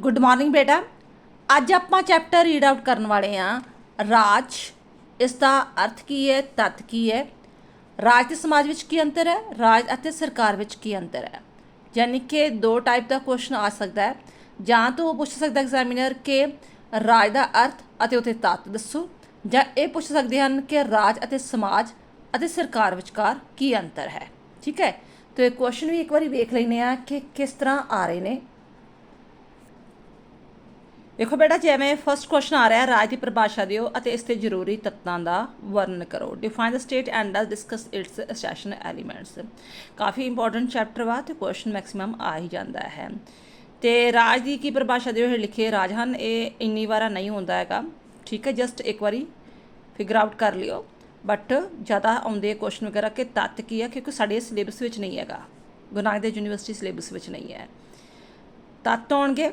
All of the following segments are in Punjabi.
ਗੁੱਡ ਮਾਰਨਿੰਗ ਬੇਟਾ। ਅੱਜ ਆਪਾਂ ਚੈਪਟਰ ਰੀਡ ਆਊਟ ਕਰਨ ਵਾਲੇ ਆ ਰਾਜ ਇਸ ਦਾ ਅਰਥ ਕੀ ਹੈ, ਤੱਤ ਕੀ ਹੈ? ਰਾਜ ਤੇ ਸਮਾਜ ਵਿੱਚ ਕੀ ਅੰਤਰ ਹੈ? ਰਾਜ ਅਤੇ ਸਰਕਾਰ ਵਿੱਚ ਕੀ ਅੰਤਰ ਹੈ? ਯਾਨੀ ਕਿ ਦੋ ਟਾਈਪ ਦਾ ਕੁਐਸਚਨ ਆ ਸਕਦਾ ਹੈ। ਜਾਂ ਤਾਂ ਉਹ ਪੁੱਛ ਸਕਦਾ ਐਗਜ਼ਾਮੀਨਰ ਕਿ ਰਾਜ ਦਾ ਅਰਥ ਅਤੇ ਉਤੇ ਤੱਤ ਦੱਸੋ। ਜਾਂ ਇਹ ਪੁੱਛ ਸਕਦੇ ਹਨ ਕਿ ਰਾਜ ਅਤੇ ਸਮਾਜ ਅਤੇ ਸਰਕਾਰ ਵਿਚਕਾਰ ਕੀ ਅੰਤਰ ਹੈ। ਠੀਕ ਹੈ? ਤੇ ਕੁਐਸਚਨ ਵੀ ਇੱਕ ਵਾਰੀ ਵੇਖ ਲੈਨੇ ਆ ਕਿ ਕਿਸ ਤਰ੍ਹਾਂ ਆ ਰਹੇ ਨੇ। ਦੇਖੋ ਬੇਟਾ, ਜਿਵੇਂ ਫਰਸਟ ਕੁਐਸਚਨ ਆ ਰਿਹਾ ਹੈ, ਰਾਜ ਦੀ ਪਰਿਭਾਸ਼ਾ ਦਿਓ ਅਤੇ ਇਸ ਤੇ ਜ਼ਰੂਰੀ ਤੱਤਾਂ ਦਾ ਵਰਣਨ ਕਰੋ। Define the state and discuss its essential elements coffee important chapter ਵਾ ਤੇ ਕੁਐਸਚਨ ਮੈਕਸਿਮਮ ਆ ਹੀ ਜਾਂਦਾ ਹੈ। ਤੇ ਰਾਜ ਦੀ ਕੀ ਪਰਿਭਾਸ਼ਾ ਦਿਓ, ਇਹ ਲਿਖੇ ਰਾਜ ਹਨ, ਇਹ ਇੰਨੀ ਵਾਰਾ ਨਹੀਂ ਹੁੰਦਾ ਹੈਗਾ। ਠੀਕ ਹੈ ਜਸਟ ਇੱਕ ਵਾਰੀ ਫਿਗਰ ਆਊਟ ਕਰ ਲਿਓ। ਬਟ ਜ਼ਿਆਦਾ ਆਉਂਦੇ ਕੁਐਸਚਨ ਵਗੈਰਾ ਕਿ ਤੱਤ ਕੀ ਹੈ, ਕਿਉਂਕਿ ਸਾਡੇ ਸਿਲੇਬਸ ਵਿੱਚ ਨਹੀਂ ਹੈਗਾ। ਗੁਰੂ ਨਾਨਕ ਦੇਵ ਯੂਨੀਵਰਸਿਟੀ ਸਿਲੇਬਸ ਵਿੱਚ ਨਹੀਂ ਹੈ। ਤੱਤ ਆਉਣਗੇ।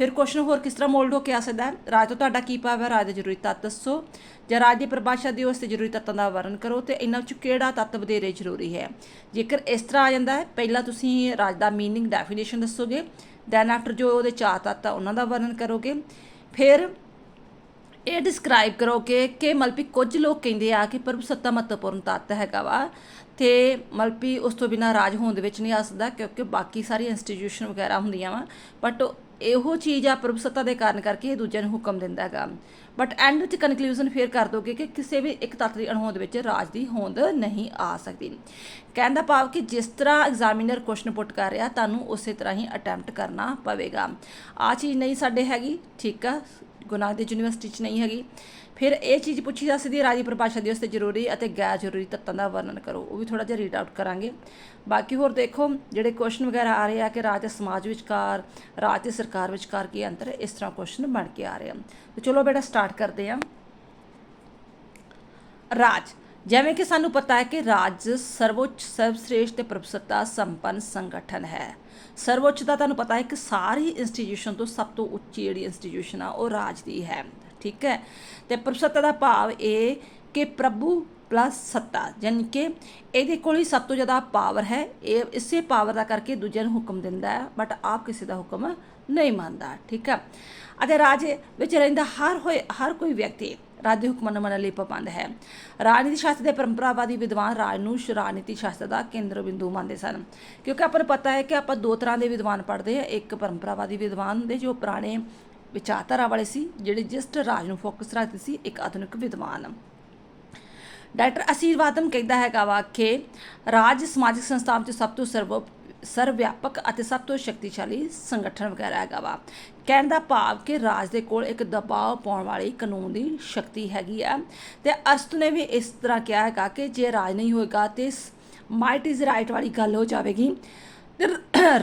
ਫਿਰ ਕੁਐਸਚਨ ਹੋਰ ਕਿਸ ਤਰ੍ਹਾਂ ਮੋਲਡ ਹੋ ਕੇ ਆ ਸਕਦਾ ਹੈ? ਰਾਜ ਤੋਂ ਤੁਹਾਡਾ ਕੀ ਪਾਵ ਹੈ? ਰਾਜ ਦੇ ਜ਼ਰੂਰੀ ਤੱਤ ਦੱਸੋ। ਜਾਂ ਰਾਜ ਦੀ ਪਰਿਭਾਸ਼ਾ ਦਿਓ, ਉਸ ਦੇ ਜ਼ਰੂਰੀ ਤੱਤਾਂ ਦਾ ਵਰਣ ਕਰੋ ਤੇ ਇਹਨਾਂ ਵਿੱਚ ਕਿਹੜਾ ਤੱਤ ਵਧੇਰੇ ਜ਼ਰੂਰੀ ਹੈ? ਜੇਕਰ ਇਸ ਤਰ੍ਹਾਂ ਆ ਜਾਂਦਾ ਹੈ, ਪਹਿਲਾਂ ਤੁਸੀਂ ਰਾਜ ਦਾ ਮੀਨਿੰਗ ਡੈਫੀਨੇਸ਼ਨ ਦੱਸੋਗੇ। ਦੈਨ ਆਫਟਰ ਜੋ ਉਹਦੇ ਚਾਰ ਤੱਤ ਆ, ਉਹਨਾਂ ਦਾ ਵਰਣਨ ਕਰੋਗੇ। ਫਿਰ ਇਹ ਡਿਸਕ੍ਰਾਈਬ ਕਰੋ ਕਿ ਕਿ ਮਲਪੀ ਕੁਝ ਲੋਕ ਕਹਿੰਦੇ ਆ ਕਿ ਪ੍ਰਭੂਸੱਤਾ ਮਹੱਤਵਪੂਰਨ ਤੱਤ ਹੈਗਾ ਵਾ ਤੇ ਮਲਪੀ ਉਸ ਤੋਂ ਬਿਨਾ ਰਾਜ ਹੋਣ ਦੇ ਵਿੱਚ ਨਹੀਂ ਆ ਸਕਦਾ ਕਿਉਂਕਿ ਬਾਕੀ ਸਾਰੀ ਇੰਸਟੀਟਿਊਸ਼ਨ ਵਗੈਰਾ ਹੁੰਦੀਆਂ ਵਾ। ਬਟ ਇਹੋ ਚੀਜ਼ ਆ ਪ੍ਰਭਸਤਾ ਦੇ ਕਾਰਨ ਕਰਕੇ ਇਹ ਦੂਜਿਆਂ ਨੂੰ ਹੁਕਮ ਦਿੰਦਾ ਹੈਗਾ। ਬਟ ਐਂਡ ਵਿੱਚ ਕਨਕਲੂਜਨ ਫੇਰ ਕਰ ਦੋਗੇ ਕਿ ਕਿਸੇ ਵੀ ਇੱਕ ਤੱਤ ਦੀ ਅਣਹੋਂਦ ਵਿੱਚ ਰਾਜ ਦੀ ਹੋਂਦ ਨਹੀਂ ਆ ਸਕਦੀ। ਕਹਿਣ ਦਾ ਭਾਵ ਕਿ ਜਿਸ ਤਰ੍ਹਾਂ ਐਗਜ਼ਾਮੀਨਰ ਕੁਐਸਚਨ ਪੁੱਟ ਕਰ ਰਿਹਾ, ਤੁਹਾਨੂੰ ਉਸੇ ਤਰ੍ਹਾਂ ਹੀ ਅਟੈਂਪਟ ਕਰਨਾ ਪਵੇਗਾ। ਆ ਚੀਜ਼ ਨਹੀਂ ਸਾਡੇ ਹੈਗੀ, ਠੀਕ ਆ। ਗੁਰੂ ਨਾਨਕ ਦੇਵ ਯੂਨੀਵਰਸਿਟੀ 'ਚ ਨਹੀਂ ਹੈਗੀ। ਫਿਰ ਇਹ ਚੀਜ਼ ਪੁੱਛੀ ਜਾ ਸਕਦੀ ਹੈ, ਰਾਜੀ ਪਰਿਭਾਸ਼ਾ ਦੇ ਉਸ ਜ਼ਰੂਰੀ ਅਤੇ ਗੈਰ ਜ਼ਰੂਰੀ ਤੱਤਾਂ ਦਾ ਵਰਣਨ ਕਰੋ। ਉਹ ਵੀ ਥੋੜਾ ਜਿਹਾ ਰੀਡ ਆਊਟ ਕਰਾਂਗੇ। ਬਾਕੀ ਹੋਰ ਦੇਖੋ, ਜਿਹੜੇ ਕੁਐਸਚਨ ਵਗੈਰਾ ਆ ਰਹੇ ਆ ਕਿ ਰਾਜ ਤੇ ਸਮਾਜ ਵਿਚਕਾਰ, ਰਾਜ ਤੇ ਸਰਕਾਰ ਵਿਚਕਾਰ ਕੀ ਅੰਤਰ ਹੈ, ਇਸ ਤਰ੍ਹਾਂ ਕੁਐਸਚਨ ਬਣ ਕੇ ਆ ਰਹੇ ਆ। ਤੇ ਚਲੋ ਬੇਟਾ ਸਟਾਰਟ ਕਰਦੇ ਆ। ਰਾਜ, ਜਿਵੇਂ ਕਿ ਸਾਨੂੰ ਪਤਾ ਹੈ ਕਿ ਰਾਜ ਸਰਵੋੱਚ ਸਰਵਸ਼੍ਰੇਸ਼ਟ ਤੇ ਪ੍ਰਭੂਸੱਤਾ ਸੰਪੰਨ ਸੰਗਠਨ ਹੈ। ਸਰਵੋੱਚ ਦਾ ਤੁਹਾਨੂੰ ਪਤਾ ਹੈ ਕਿ ਸਾਰੀ ਇੰਸਟੀਟਿਊਸ਼ਨ ਤੋਂ ਸਭ ਤੋਂ ਉੱਚੀ ਜਿਹੜੀ ਇੰਸਟੀਟਿਊਸ਼ਨ ਆ, ਉਹ ਰਾਜ ਦੀ ਹੈ। ਠੀਕ ਹੈ? ਤੇ ਪ੍ਰਭੂਸੱਤਾ ਦਾ ਭਾਵ ਇਹ ਕਿ ਪ੍ਰਭੂ ਪਲੱਸ ਸੱਤਾ ਯਾਨੀ ਕਿ ਇਹਦੇ ਕੋਲ ਹੀ ਸਭ ਤੋਂ ਜ਼ਿਆਦਾ ਪਾਵਰ ਹੈ। ਇਹ ਇਸੇ ਪਾਵਰ ਦਾ ਕਰਕੇ ਦੂਜਿਆਂ ਨੂੰ ਹੁਕਮ ਦਿੰਦਾ ਹੈ ਬਟ ਆਪ ਕਿਸੇ ਦਾ ਹੁਕਮ ਨਹੀਂ ਮੰਨਦਾ। ਠੀਕ ਹੈ? ਅਤੇ ਰਾਜ ਵਿੱਚ ਰਹਿੰਦਾ ਹਰ ਹੋਏ, ਹਰ ਕੋਈ ਵਿਅਕਤੀ ਰਾਜ ਦੇ ਹੁਕਮਾਂ ਨੂੰ ਮੰਨਣ ਲਈ ਪਾਬੰਦ ਹੈ। ਰਾਜਨੀਤੀ ਸ਼ਾਸਤਰ ਦੇ ਪਰੰਪਰਾਵਾਦੀ ਵਿਦਵਾਨ ਰਾਜ ਨੂੰ ਰਾਜਨੀਤੀ ਸ਼ਾਸਤਰ ਦਾ ਕੇਂਦਰ ਬਿੰਦੂ ਮੰਨਦੇ ਸਨ। ਕਿਉਂਕਿ ਆਪਾਂ ਨੂੰ ਪਤਾ ਹੈ ਕਿ ਆਪਾਂ ਦੋ ਤਰ੍ਹਾਂ ਦੇ ਵਿਦਵਾਨ ਪੜ੍ਹਦੇ ਆ। ਇੱਕ ਪਰੰਪਰਾਵਾਦੀ ਵਿਦਵਾਨ ਦੇ ਜੋ ਪੁਰਾਣੇ ਵਿਚਾਰਧਾਰਾ ਵਾਲੇ ਸੀ, ਜਿਹੜੇ ਜਿਸਟ ਰਾਜ ਨੂੰ ਫੋਕਸ ਰੱਖਦੇ ਸੀ, ਇੱਕ ਆਧੁਨਿਕ ਵਿਦਵਾਨ। ਡਾਕਟਰ ਅਸੀਰਵਾਦਮ ਕਹਿੰਦਾ ਹੈਗਾ ਵਾ ਕਿ ਰਾਜ ਸਮਾਜਿਕ ਸੰਸਥਾਵਾਂ ਵਿੱਚ ਸਭ ਤੋਂ ਸਰਵ ਸਰਵ ਵਿਆਪਕ ਅਤੇ ਸਭ ਤੋਂ ਸ਼ਕਤੀਸ਼ਾਲੀ ਸੰਗਠਨ ਵਗੈਰਾ ਹੈਗਾ ਵਾ। ਕਹਿਣ ਦਾ ਭਾਵ ਕਿ ਰਾਜ ਦੇ ਕੋਲ ਇੱਕ ਦਬਾਅ ਪਾਉਣ ਵਾਲੀ ਕਾਨੂੰਨ ਦੀ ਸ਼ਕਤੀ ਹੈਗੀ ਆ ਤੇ ਅਸਤ ਨੇ ਵੀ ਇਸ ਤਰ੍ਹਾਂ ਕਿਹਾ ਹੈਗਾ ਕਿ ਜੇ ਰਾਜ ਨਹੀਂ ਹੋਏਗਾ ਤੇ ਮਾਈਟ ਇਜ਼ ਰਾਈਟ ਵਾਲੀ ਗੱਲ ਹੋ ਜਾਵੇਗੀ। ਤੇ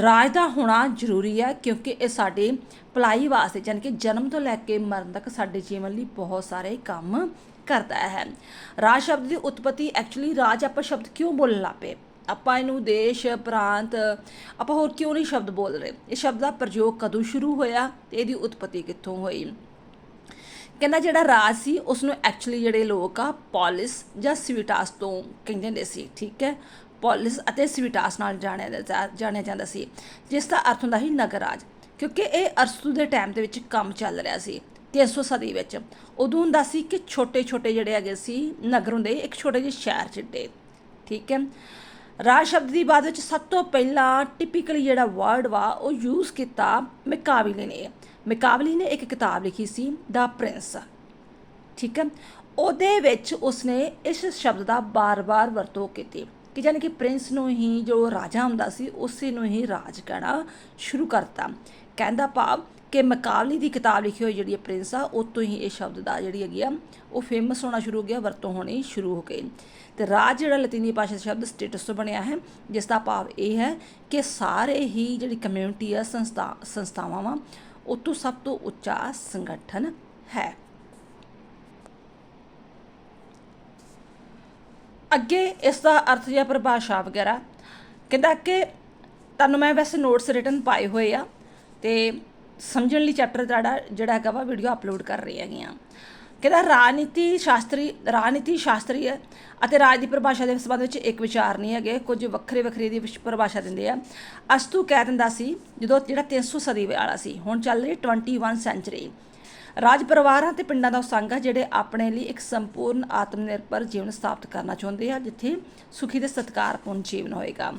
ਰਾਜ ਦਾ ਹੋਣਾ ਜ਼ਰੂਰੀ ਹੈ ਕਿਉਂਕਿ ਇਹ ਸਾਡੇ ਭਲਾਈ ਵਾਸਤੇ ਯਾਨੀ ਕਿ ਜਨਮ ਤੋਂ ਲੈ ਕੇ ਮਰਨ ਤੱਕ ਸਾਡੇ ਜੀਵਨ ਲਈ ਬਹੁਤ ਸਾਰੇ ਕੰਮ ਕਰਦਾ ਹੈ। ਰਾਜ ਸ਼ਬਦ ਦੀ ਉਤਪਤੀ ਐਕਚੁਅਲੀ ਰਾਜ ਆਪਾਂ ਸ਼ਬਦ ਕਿਉਂ ਬੋਲਣ ਲੱਪੇ ਆਪਾਂ ਇਹਨੂੰ ਦੇਸ਼, ਪ੍ਰਾਂਤ, ਆਪਾਂ ਹੋਰ ਕਿਉਂ ਨਹੀਂ ਸ਼ਬਦ ਬੋਲ ਰਹੇ? ਇਹ ਸ਼ਬਦ ਦਾ ਪ੍ਰਯੋਗ ਕਦੋਂ ਸ਼ੁਰੂ ਹੋਇਆ ਤੇ ਇਹਦੀ ਉਤਪਤੀ ਕਿੱਥੋਂ ਹੋਈ? ਕਹਿੰਦਾ ਜਿਹੜਾ ਰਾਜ ਸੀ ਉਸ ਨੂੰ ਐਕਚੁਅਲੀ ਜਿਹੜੇ ਲੋਕ ਆ ਪੋਲਿਸ ਜਾਂ ਸਵੀਟਾਸ ਤੋਂ ਕਹਿੰਦੇ ਹੁੰਦੇ ਸੀ, ਠੀਕ ਹੈ? ਪੋਲਿਸ ਅਤੇ ਸਵੀਟਾਸ ਨਾਲ ਜਾਣਿਆ ਜਾਣਿਆ ਜਾਂਦਾ ਸੀ, ਜਿਸ ਦਾ ਅਰਥ ਹੁੰਦਾ ਸੀ ਨਗਰ ਰਾਜ ਕਿਉਂਕਿ ਇਹ ਅਰਸਤੂ ਦੇ ਟਾਈਮ ਦੇ ਵਿੱਚ ਕੰਮ ਚੱਲ ਰਿਹਾ ਸੀ 300 ਸਦੀ ਵਿੱਚ। ਉਦੋਂ ਹੁੰਦਾ ਸੀ ਕਿ ਛੋਟੇ ਛੋਟੇ ਜਿਹੜੇ ਹੈਗੇ ਸੀ, ਨਗਰ ਹੁੰਦੇ ਇੱਕ ਛੋਟੇ ਜਿਹੇ ਸ਼ਹਿਰ ਜਿੱਡੇ ਠੀਕ ਹੈ? ਰਾਜ ਸ਼ਬਦ ਦੀ ਬਾਅਦ ਵਿੱਚ ਸਭ ਤੋਂ ਪਹਿਲਾਂ ਟਿਪੀਕਲੀ ਜਿਹੜਾ ਵਰਡ ਵਾ, ਉਹ ਯੂਜ਼ ਕੀਤਾ ਮਿਕਾਬਲੀ ਨੇ। ਮਿਕਾਬਲੀ ਨੇ ਇੱਕ ਕਿਤਾਬ ਲਿਖੀ ਸੀ ਦਾ ਪ੍ਰਿੰਸ ਠੀਕ ਹੈ? ਉਹਦੇ ਵਿੱਚ ਉਸਨੇ ਇਸ ਸ਼ਬਦ ਦਾ ਬਾਰ-ਬਾਰ ਵਰਤੋਂ ਕੀਤੀ ਕਿ ਯਾਨੀ ਕਿ ਪ੍ਰਿੰਸ ਨੂੰ ਹੀ ਜੋ ਰਾਜਾ ਹੁੰਦਾ ਸੀ, ਉਸੇ ਨੂੰ ਹੀ ਰਾਜ ਕਹਿਣਾ ਸ਼ੁਰੂ ਕਰਤਾ। ਕਹਿੰਦਾ ਭਾਵ ਕਿ ਮਕਾਬਲੀ ਦੀ ਕਿਤਾਬ ਲਿਖੀ ਹੋਈ ਜਿਹੜੀ ਪ੍ਰਿੰਸ ਆ, ਉਹ ਤੋਂ ਹੀ ਇਹ ਸ਼ਬਦ ਦਾ ਜਿਹੜੀ ਹੈਗੀ ਆ, ਉਹ ਫੇਮਸ ਹੋਣਾ ਸ਼ੁਰੂ ਹੋ ਗਿਆ, ਵਰਤੋਂ ਹੋਣੀ ਸ਼ੁਰੂ ਹੋ ਗਈ। ਤੇ ਰਾਜ ਜਿਹੜਾ ਲਤੀਨੀ ਭਾਸ਼ਾ ਦਾ ਸ਼ਬਦ ਸਟੇਟਸ ਤੋਂ ਬਣਿਆ ਹੈ ਜਿਸ ਦਾ ਭਾਵ ਇਹ ਹੈ ਕਿ ਸਾਰੇ ਹੀ ਜਿਹੜੀ ਕਮਿਊਨਿਟੀ ਆ, ਸੰਸਥਾ, ਸੰਸਥਾਵਾਂ ਵਾ ਉਹ ਤੋਂ ਸਭ ਤੋਂ ਉੱਚਾ ਸੰਗਠਨ ਹੈ। ਅੱਗੇ ਇਸ ਦਾ ਅਰਥ ਜਾਂ ਪਰਿਭਾਸ਼ਾ ਵਗੈਰਾ, ਕਹਿੰਦਾ ਕਿ ਤੁਹਾਨੂੰ ਮੈਂ ਵੈਸੇ ਨੋਟਸ ਰਿਟਨ ਪਾਏ ਹੋਏ ਆ, ਤੇ ਸਮਝਣ ਲਈ ਚੈਪਟਰ ਜਿਹੜਾ ਜਿਹੜਾ ਹੈਗਾ ਵਾ ਵੀਡੀਓ ਅਪਲੋਡ ਕਰ ਰਹੀ ਹੈਗੀ ਆ ਕਹਿੰਦਾ ਰਾਜਨੀਤੀ ਸ਼ਾਸਤਰੀ ਰਾਜਨੀਤੀ ਸ਼ਾਸਤਰੀ ਹੈ ਅਤੇ ਰਾਜ ਦੀ ਪਰਿਭਾਸ਼ਾ ਦੇ ਸੰਬੰਧ ਵਿੱਚ ਇੱਕ ਵਿਚਾਰ ਨਹੀਂ ਹੈਗੇ, ਕੁਝ ਵੱਖਰੇ ਵੱਖਰੇ ਦੀ ਵਿਸ਼- ਪਰਿਭਾਸ਼ਾ ਦਿੰਦੇ ਆ। ਅਸਤੂ ਕਹਿ ਦਿੰਦਾ ਸੀ, ਜਦੋਂ ਜਿਹੜਾ 300 ਸਦੀ ਵਾਲਾ ਸੀ, ਹੁਣ ਚੱਲ ਰਹੀ 21 ਸੈਂਚਰੀ ਰਾਜ ਪਰਿਵਾਰਾਂ ਤੇ ਪਿੰਡਾਂ ਦਾ ਉਹ ਸੰਘ ਆ, ਜਿਹੜੇ ਆਪਣੇ ਲਈ ਇੱਕ ਸੰਪੂਰਨ ਆਤਮ ਨਿਰਭਰ ਜੀਵਨ ਸਥਾਪਿਤ ਕਰਨਾ ਚਾਹੁੰਦੇ ਆ, ਜਿੱਥੇ ਸੁਖੀ ਤੇ ਸਤਿਕਾਰਪੂਰਨ ਜੀਵਨ ਹੋਏਗਾ।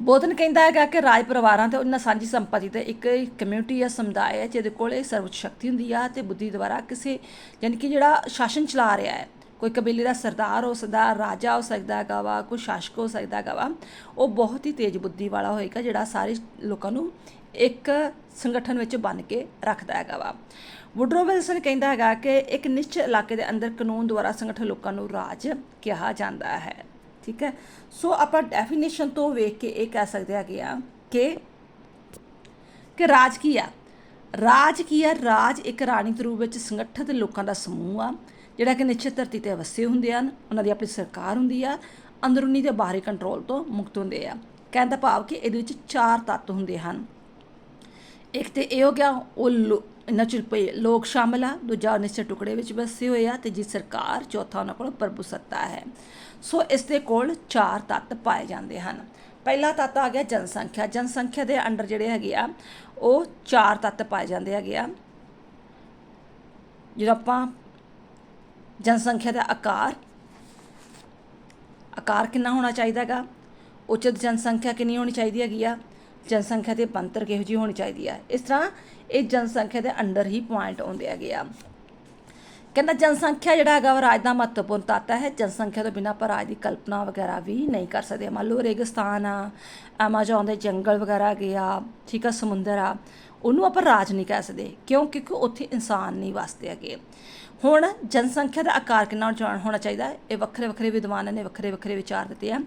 ਬੋਧਨ ਕਹਿੰਦਾ ਹੈਗਾ ਕਿ ਰਾਜ ਪਰਿਵਾਰਾਂ ਤੇ ਉਹਨਾਂ ਸਾਂਝੀ ਸੰਪਤੀ ਤੇ ਇੱਕ ਕਮਿਊਨਿਟੀ ਆ ਸਮੁਦਾਇ ਹੈ, ਜਿਹਦੇ ਕੋਲ ਇਹ ਸਰਵਉੱਚ ਸ਼ਕਤੀ ਹੁੰਦੀ ਆ ਤੇ ਬੁੱਧੀ ਦੁਆਰਾ ਕਿਸੇ, ਯਾਨੀ ਕਿ ਜਿਹੜਾ ਸ਼ਾਸਨ ਚਲਾ ਰਿਹਾ ਹੈ। ਕੋਈ ਕਬੀਲੇ ਦਾ ਸਰਦਾਰ ਹੋ ਸਕਦਾ, ਰਾਜਾ ਹੋ ਸਕਦਾ ਹੈਗਾ ਵਾ, ਕੋਈ ਸ਼ਾਸਕ ਹੋ ਸਕਦਾ ਹੈਗਾ ਵਾ, ਉਹ ਬਹੁਤ ਹੀ ਤੇਜ਼ ਬੁੱਧੀ ਵਾਲਾ ਹੋਏਗਾ ਜਿਹੜਾ ਸਾਰੇ ਲੋਕਾਂ ਨੂੰ ਇੱਕ ਸੰਗਠਨ ਵਿੱਚ ਬੰਨ ਕੇ ਰੱਖਦਾ ਹੈਗਾ ਵਾ। ਵੁਡਰੋ ਵਿਲਸਨ ਕਹਿੰਦਾ ਹੈਗਾ ਕਿ ਇੱਕ ਨਿਸ਼ਚਿਤ ਇਲਾਕੇ ਦੇ ਅੰਦਰ ਕਾਨੂੰਨ ਦੁਆਰਾ ਸੰਗਠਨ ਲੋਕਾਂ ਨੂੰ ਰਾਜ ਕਿਹਾ ਜਾਂਦਾ ਹੈ। ਠੀਕ ਹੈ? ਸੋ ਆਪਾਂ ਡੈਫੀਨੇਸ਼ਨ ਤੋਂ ਵੇਖ ਕੇ ਇਹ ਕਹਿ ਸਕਦੇ ਹੈਗੇ ਆ ਕਿ ਕਿ ਰਾਜ ਕੀ ਆ? ਰਾਜ ਕੀ ਆ? ਰਾਜ ਇੱਕ ਰਾਣੀ ਦੇ ਰੂਪ ਵਿੱਚ ਸੰਗਠਿਤ ਲੋਕਾਂ ਦਾ ਸਮੂਹ ਆ, ਜਿਹੜਾ ਕਿ ਨਿਸ਼ਚਿਤ ਧਰਤੀ ਤੇ ਵਸੇ ਹੁੰਦੇ ਹਨ, ਉਹਨਾਂ ਦੀ ਆਪਣੀ ਸਰਕਾਰ ਹੁੰਦੀ ਆ, ਅੰਦਰੂਨੀ ਤੇ ਬਾਹਰੀ ਕੰਟਰੋਲ ਤੋਂ ਮੁਕਤ ਹੁੰਦੇ ਆ। ਕਹਿੰਦਾ ਭਾਵ ਕਿ ਇਹਦੇ ਵਿੱਚ ਚਾਰ ਤੱਤ ਹੁੰਦੇ ਹਨ। ਇੱਕ ਤੇ ਇਹ ਹੋ ਗਿਆ, ਉਹ ਲੋ- ਇਹਨਾਂ ਚ ਪਏ ਲੋਕ ਸ਼ਾਮਲ ਆ, ਦੂਜਾ ਨਿਸ਼ਚਿਤ ਟੁਕੜੇ ਵਿੱਚ ਵਸੇ ਹੋਏ ਆ, ਤੇ ਜੀ ਸਰਕਾਰ, ਚੌਥਾ ਉਹਨਾਂ ਕੋਲ ਪ੍ਰਭੂ ਸੱਤਾ ਹੈ। ਸੋ ਇਸ ਦੇ ਕੋਲ ਚਾਰ ਤੱਤ ਪਾਏ ਜਾਂਦੇ ਹਨ। ਪਹਿਲਾ ਤੱਤ ਆ ਗਿਆ ਜਨਸੰਖਿਆ। ਜਨਸੰਖਿਆ ਦੇ ਅੰਡਰ ਜਿਹੜੇ ਹੈਗੇ ਆ, ਉਹ ਚਾਰ ਤੱਤ ਪਾਏ ਜਾਂਦੇ ਹੈਗੇ ਆ। ਜਦੋਂ ਆਪਾਂ ਜਨਸੰਖਿਆ ਦਾ ਆਕਾਰ ਆਕਾਰ ਕਿੰਨਾ ਹੋਣਾ ਚਾਹੀਦਾ ਹੈਗਾ? ਉਚਿਤ ਜਨਸੰਖਿਆ ਕਿੰਨੀ ਹੋਣੀ ਚਾਹੀਦੀ ਹੈਗੀ ਆ? ਜਨਸੰਖਿਆ ਦੇ ਬੰਤਰ ਕਿਹੋ ਜਿਹੀ ਹੋਣੀ ਚਾਹੀਦੀ ਆ? ਇਸ ਤਰ੍ਹਾਂ ਇਹ ਜਨਸੰਖਿਆ ਦੇ ਅੰਡਰ ਹੀ ਪੁਆਇੰਟ ਆਉਂਦੇ ਹੈਗੇ ਆ। ਕਹਿੰਦਾ ਜਨਸੰਖਿਆ ਜਿਹੜਾ ਹੈਗਾ ਉਹ ਰਾਜ ਦਾ ਮਹੱਤਵਪੂਰਨ ਤੱਤ ਹੈ। ਜਨਸੰਖਿਆ ਤੋਂ ਬਿਨਾਂ ਆਪਾਂ ਰਾਜ ਦੀ ਕਲਪਨਾ ਵਗੈਰਾ ਵੀ ਨਹੀਂ ਕਰ ਸਕਦੇ। ਮੰਨ ਲਓ ਰੇਗਿਸਤਾਨ ਆ, ਐਮਾਜ਼ੋਨ ਦੇ ਜੰਗਲ ਵਗੈਰਾ ਹੈਗੇ ਆ, ਠੀਕ ਆ, ਸਮੁੰਦਰ ਆ, ਉਹਨੂੰ ਆਪਾਂ ਰਾਜ ਨਹੀਂ ਕਹਿ ਸਕਦੇ ਕਿਉਂ? ਕਿਉਂਕਿ ਉੱਥੇ ਇਨਸਾਨ ਨਹੀਂ ਵਸਦੇ ਹੈਗੇ। ਹੁਣ ਜਨਸੰਖਿਆ ਦਾ ਆਕਾਰ ਕਿੰਨਾ ਜਾਣ ਹੋਣਾ ਚਾਹੀਦਾ ਇਹ ਵੱਖਰੇ ਵੱਖਰੇ ਵਿਦਵਾਨਾਂ ਨੇ ਵੱਖਰੇ ਵੱਖਰੇ ਵਿਚਾਰ ਦਿੱਤੇ ਆ।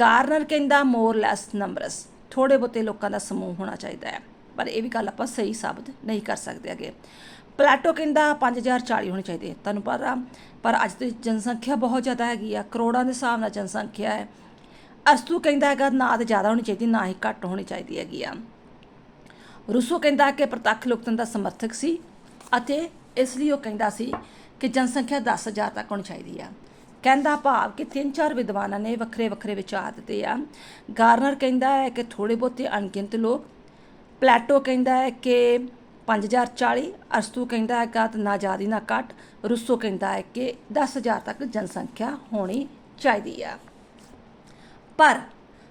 ਗਾਰਨਰ ਕਹਿੰਦਾ ਮੋਰ ਲੈਸ ਨੰਬਰਸ ਥੋੜੇ ਬਹੁਤੇ ਲੋਕਾਂ ਦਾ ਸਮੂਹ ਹੋਣਾ ਚਾਹੀਦਾ ਹੈ। ਪਰ ਇਹ ਵੀ ਗੱਲ ਆਪਾਂ ਸਹੀ ਸਾਬਤ ਨਹੀਂ ਕਰ ਸਕਦੇ ਹੈਗੇ। ਪਲੈਟੋ ਕਹਿੰਦਾ 5040 ਹੋਣੀ ਚਾਹੀਦੀ ਹੈ ਤੁਹਾਨੂੰ ਪਤਾ, ਪਰ ਅੱਜ ਦੀ ਜਨਸੰਖਿਆ ਬਹੁਤ ਜ਼ਿਆਦਾ ਹੈਗੀ ਆ, ਕਰੋੜਾਂ ਦੇ ਹਿਸਾਬ ਨਾਲ ਜਨਸੰਖਿਆ ਹੈ। ਅਸਤੂ ਕਹਿੰਦਾ ਹੈਗਾ, ਨਾ ਤਾਂ ਜ਼ਿਆਦਾ ਹੋਣੀ ਚਾਹੀਦੀ, ਨਾ ਹੀ ਘੱਟ ਹੋਣੀ ਚਾਹੀਦੀ ਹੈਗੀ ਆ। ਰੂਸੋ ਕਹਿੰਦਾ ਕਿ ਪ੍ਰਤੱਖ ਲੋਕਤੰਤਰ ਦਾ ਸਮਰਥਕ ਸੀ ਅਤੇ ਇਸ ਲਈ ਉਹ ਕਹਿੰਦਾ ਸੀ ਕਿ ਜਨਸੰਖਿਆ 10000 ਤੱਕ ਹੋਣੀ ਚਾਹੀਦੀ ਆ। ਕਹਿੰਦਾ ਭਾਵ ਕਿ ਤਿੰਨ ਚਾਰ ਵਿਦਵਾਨਾਂ ਨੇ ਵੱਖਰੇ ਵੱਖਰੇ ਵਿਚਾਰ ਦਿੱਤੇ ਆ। ਗਾਰਨਰ ਕਹਿੰਦਾ ਹੈ ਕਿ ਥੋੜੇ ਬਹੁਤੇ ਅਣਗਿਣਤ ਲੋਕ, ਪਲੈਟੋ ਕਹਿੰਦਾ ਹੈ ਕਿ 5040 ਅਰਸਤੂ ਕਹਿੰਦਾ ਹੈ ਕਿ ਨਾ ਜ਼ਿਆਦਾ ਨਾ ਘੱਟ, ਰੁੱਸੋ ਕਹਿੰਦਾ ਹੈ ਕਿ 10000 ਤੱਕ ਜਨਸੰਖਿਆ ਹੋਣੀ ਚਾਹੀਦੀ ਆ। ਪਰ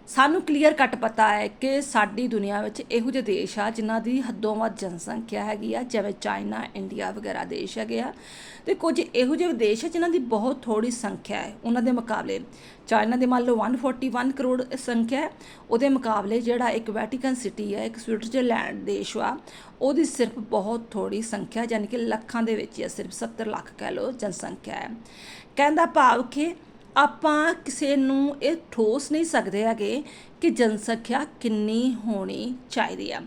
ਸਾਨੂੰ ਕਲੀਅਰ ਕੱਟ ਪਤਾ ਹੈ ਕਿ ਸਾਡੀ ਦੁਨੀਆ ਵਿੱਚ ਇਹੋ ਜਿਹੇ ਦੇਸ਼ ਆ ਜਿਨ੍ਹਾਂ ਦੀ ਹੱਦੋਂ ਵੱਧ ਜਨਸੰਖਿਆ ਹੈਗੀ ਆ, ਜਿਵੇਂ ਚਾਈਨਾ, ਇੰਡੀਆ ਵਗੈਰਾ ਦੇਸ਼ ਹੈਗੇ ਆ। ਤੇ ਕੁਝ ਇਹੋ ਜਿਹੇ ਦੇਸ਼ ਹੈ ਜਿਨ੍ਹਾਂ ਦੀ ਬਹੁਤ ਥੋੜੀ ਸੰਖਿਆ ਹੈ, ਉਹਨਾਂ ਦੇ ਮੁਕਾਬਲੇ ਚਾਈਨਾ ਦੇ ਮੰਨ ਲਓ 141 ਕਰੋੜ ਸੰਖਿਆ ਹੈ, ਉਹਦੇ ਮੁਕਾਬਲੇ ਜਿਹੜਾ ਇੱਕ ਵੈਟੀਕਨ ਸਿਟੀ ਹੈ, ਇੱਕ ਸਵਿਟਜ਼ਰਲੈਂਡ ਦੇਸ਼ ਵਾ, ਉਹਦੀ ਸਿਰਫ ਬਹੁਤ ਥੋੜੀ ਸੰਖਿਆ ਯਾਨੀ ਕਿ ਲੱਖਾਂ ਦੇ ਵਿੱਚ ਹੀ ਹੈ, ਸਿਰਫ 70 ਲੱਖ ਕਹਿ ਲਓ ਜਨਸੰਖਿਆ ਹੈ। ਕਹਿੰਦਾ ਭਾਵ ਕਿ ਆਪਾਂ ਕਿਸੇ ਨੂੰ ਇਹ ਠੋਸ ਨਹੀਂ ਸਕਦੇ ਹੈਗੇ ਕਿ ਜਨਸੰਖਿਆ ਕਿੰਨੀ ਹੋਣੀ ਚਾਹੀਦੀ ਆ।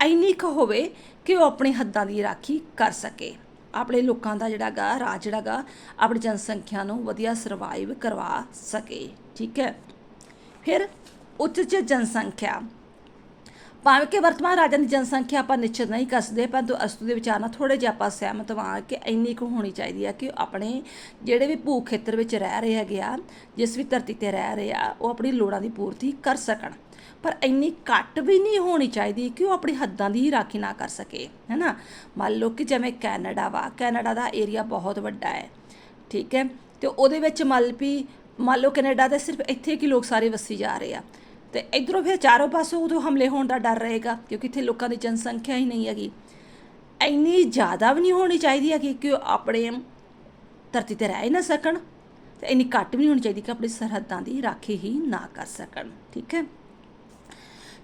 ਐਨੀ ਕੁ ਹੋਵੇ ਕਿ ਉਹ ਆਪਣੀ ਹੱਦਾਂ ਦੀ ਰਾਖੀ ਕਰ ਸਕੇ। ਆਪਣੇ ਲੋਕਾਂ ਦਾ ਜਿਹੜਾ ਗਾ ਰਾਜ ਜਿਹੜਾ ਗਾ ਆਪਣੀ ਜਨਸੰਖਿਆ ਨੂੰ ਵਧੀਆ ਸਰਵਾਈਵ ਕਰਵਾ ਸਕੇ, ਠੀਕ ਹੈ। ਫਿਰ ਉੱਚ ਜਨਸੰਖਿਆ। ਭਾਵੇਂ ਕਿ ਵਰਤਮਾਨ ਰਾਜਾਂ ਦੀ ਜਨਸੰਖਿਆ ਆਪਾਂ ਨਿਸ਼ਚਿਤ ਨਹੀਂ ਕਰ ਸਕਦੇ, ਪਰੰਤੂ ਅਸਤੂ ਦੇ ਵਿਚਾਰ ਨਾਲ ਥੋੜੇ ਜਿਹਾ ਆਪਾਂ ਸਹਿਮਤ ਹਾਂ ਕਿ ਇੰਨੀ ਕੁ ਹੋਣੀ ਚਾਹੀਦੀ ਹੈ ਕਿ ਆਪਣੇ ਜਿਹੜੇ ਵੀ ਭੂ ਖੇਤਰ ਵਿੱਚ ਰਹਿ ਰਹੇ ਹੈਗੇ ਆ, ਜਿਸ ਵੀ ਧਰਤੀ ਤੇ ਰਹਿ ਰਹੇ ਆ, ਉਹ ਆਪਣੀ ਲੋੜਾਂ ਦੀ ਪੂਰਤੀ ਕਰ ਸਕਣ। ਪਰ ਇੰਨੀ ਘੱਟ ਵੀ ਨਹੀਂ ਹੋਣੀ ਚਾਹੀਦੀ ਕਿ ਉਹ ਆਪਣੀ ਹੱਦਾਂ ਦੀ ਹੀ ਰਾਖੀ ਨਾ ਕਰ ਸਕੇ ਹੈਨਾ ਮੰਨ ਲਓ ਕਿ ਜਿਵੇਂ ਕੈਨੇਡਾ ਵਾ, ਕੈਨੇਡਾ ਦਾ ਏਰੀਆ ਬਹੁਤ ਵੱਡਾ ਹੈ, ਠੀਕ ਹੈ? ਤੇ ਉਹਦੇ ਵਿੱਚ ਮੰਨ ਵੀ, ਮੰਨ ਲਓ ਕੈਨੇਡਾ ਦੇ ਸਿਰਫ ਇੱਥੇ ਕਿ ਲੋਕ ਸਾਰੇ ਵਸੀ ਜਾ ਰਹੇ ਆ, ਤੇ ਇਧਰੋਂ ਫਿਰ ਚਾਰੋਂ ਪਾਸੋਂ ਉਦੋਂ ਹਮਲੇ ਹੋਣ ਦਾ ਡਰ ਰਹੇਗਾ, ਕਿਉਂਕਿ ਇੱਥੇ ਲੋਕਾਂ ਦੀ ਜਨਸੰਖਿਆ ਹੀ ਨਹੀਂ ਹੈਗੀ। ਇੰਨੀ ਜ਼ਿਆਦਾ ਵੀ ਨਹੀਂ ਹੋਣੀ ਚਾਹੀਦੀ ਹੈਗੀ ਕਿ ਉਹ ਆਪਣੇ ਧਰਤੀ ਤੇ ਰਹਿ ਹੀ ਨਾ ਸਕਣ, ਤੇ ਇੰਨੀ ਘੱਟ ਵੀ ਨਹੀਂ ਹੋਣੀ ਚਾਹੀਦੀ ਕਿ ਆਪਣੀ ਸਰਹੱਦਾਂ ਦੀ ਰਾਖੀ ਹੀ ਨਾ ਕਰ ਸਕਣ, ਠੀਕ ਹੈ?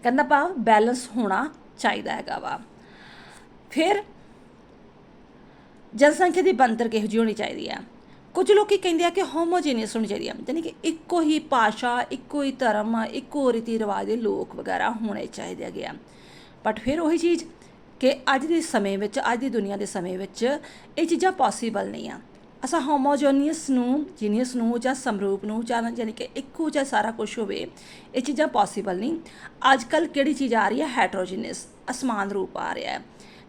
ਕਹਿੰਦਾ ਭਾਵ ਬੈਲੈਂਸ ਹੋਣਾ ਚਾਹੀਦਾ ਹੈਗਾ ਵਾ। ਫਿਰ ਜਨਸੰਖਿਆ ਦੀ ਬੰਤਰ ਕਿਹੋ ਜਿਹੀ ਹੋਣੀ ਚਾਹੀਦੀ ਆ? ਕੁਝ ਲੋਕੀ ਕਹਿੰਦੇ ਆ ਕਿ ਹੋਮੋਜੀਨੀਅਸ ਹੋਣੀ ਚਾਹੀਦੀ ਆ। ਯਾਨੀ ਕਿ ਇੱਕੋ ਹੀ ਭਾਸ਼ਾ, ਇੱਕੋ ਹੀ ਧਰਮ ਇੱਕੋ ਰੀਤੀ ਰਿਵਾਜ ਦੇ ਲੋਕ ਵਗੈਰਾ ਹੋਣੇ ਚਾਹੀਦੇ ਹੈਗੇ ਆ। ਬਟ ਫਿਰ ਉਹੀ ਚੀਜ਼ ਕਿ ਅੱਜ ਦੇ ਸਮੇਂ ਵਿੱਚ, ਅੱਜ ਦੀ ਦੁਨੀਆ ਦੇ ਸਮੇਂ ਵਿੱਚ ਇਹ ਚੀਜ਼ਾਂ ਪੋਸੀਬਲ ਨਹੀਂ ਆ। ਅਸਾਂ ਹੋਮੋਜੀਨੀਅਸ ਨੂੰ ਜੀਨੀਅਸ ਨੂੰ ਜਾਂ ਸਮਰੂਪ ਨੂੰ ਜਾਂ ਯਾਨੀ ਕਿ ਇੱਕੋ ਜਿਹਾ ਸਾਰਾ ਕੁਝ ਹੋਵੇ, ਇਹ ਚੀਜ਼ਾਂ ਪੋਸੀਬਲ ਨਹੀਂ। ਅੱਜ ਕੱਲ ਕਿਹੜੀ ਚੀਜ਼ ਆ ਰਹੀ ਹੈ? ਹੈਟਰੋਜੀਨੀਅਸ ਅਸਮਾਨ ਰੂਪ ਆ ਰਿਹਾ ਹੈ।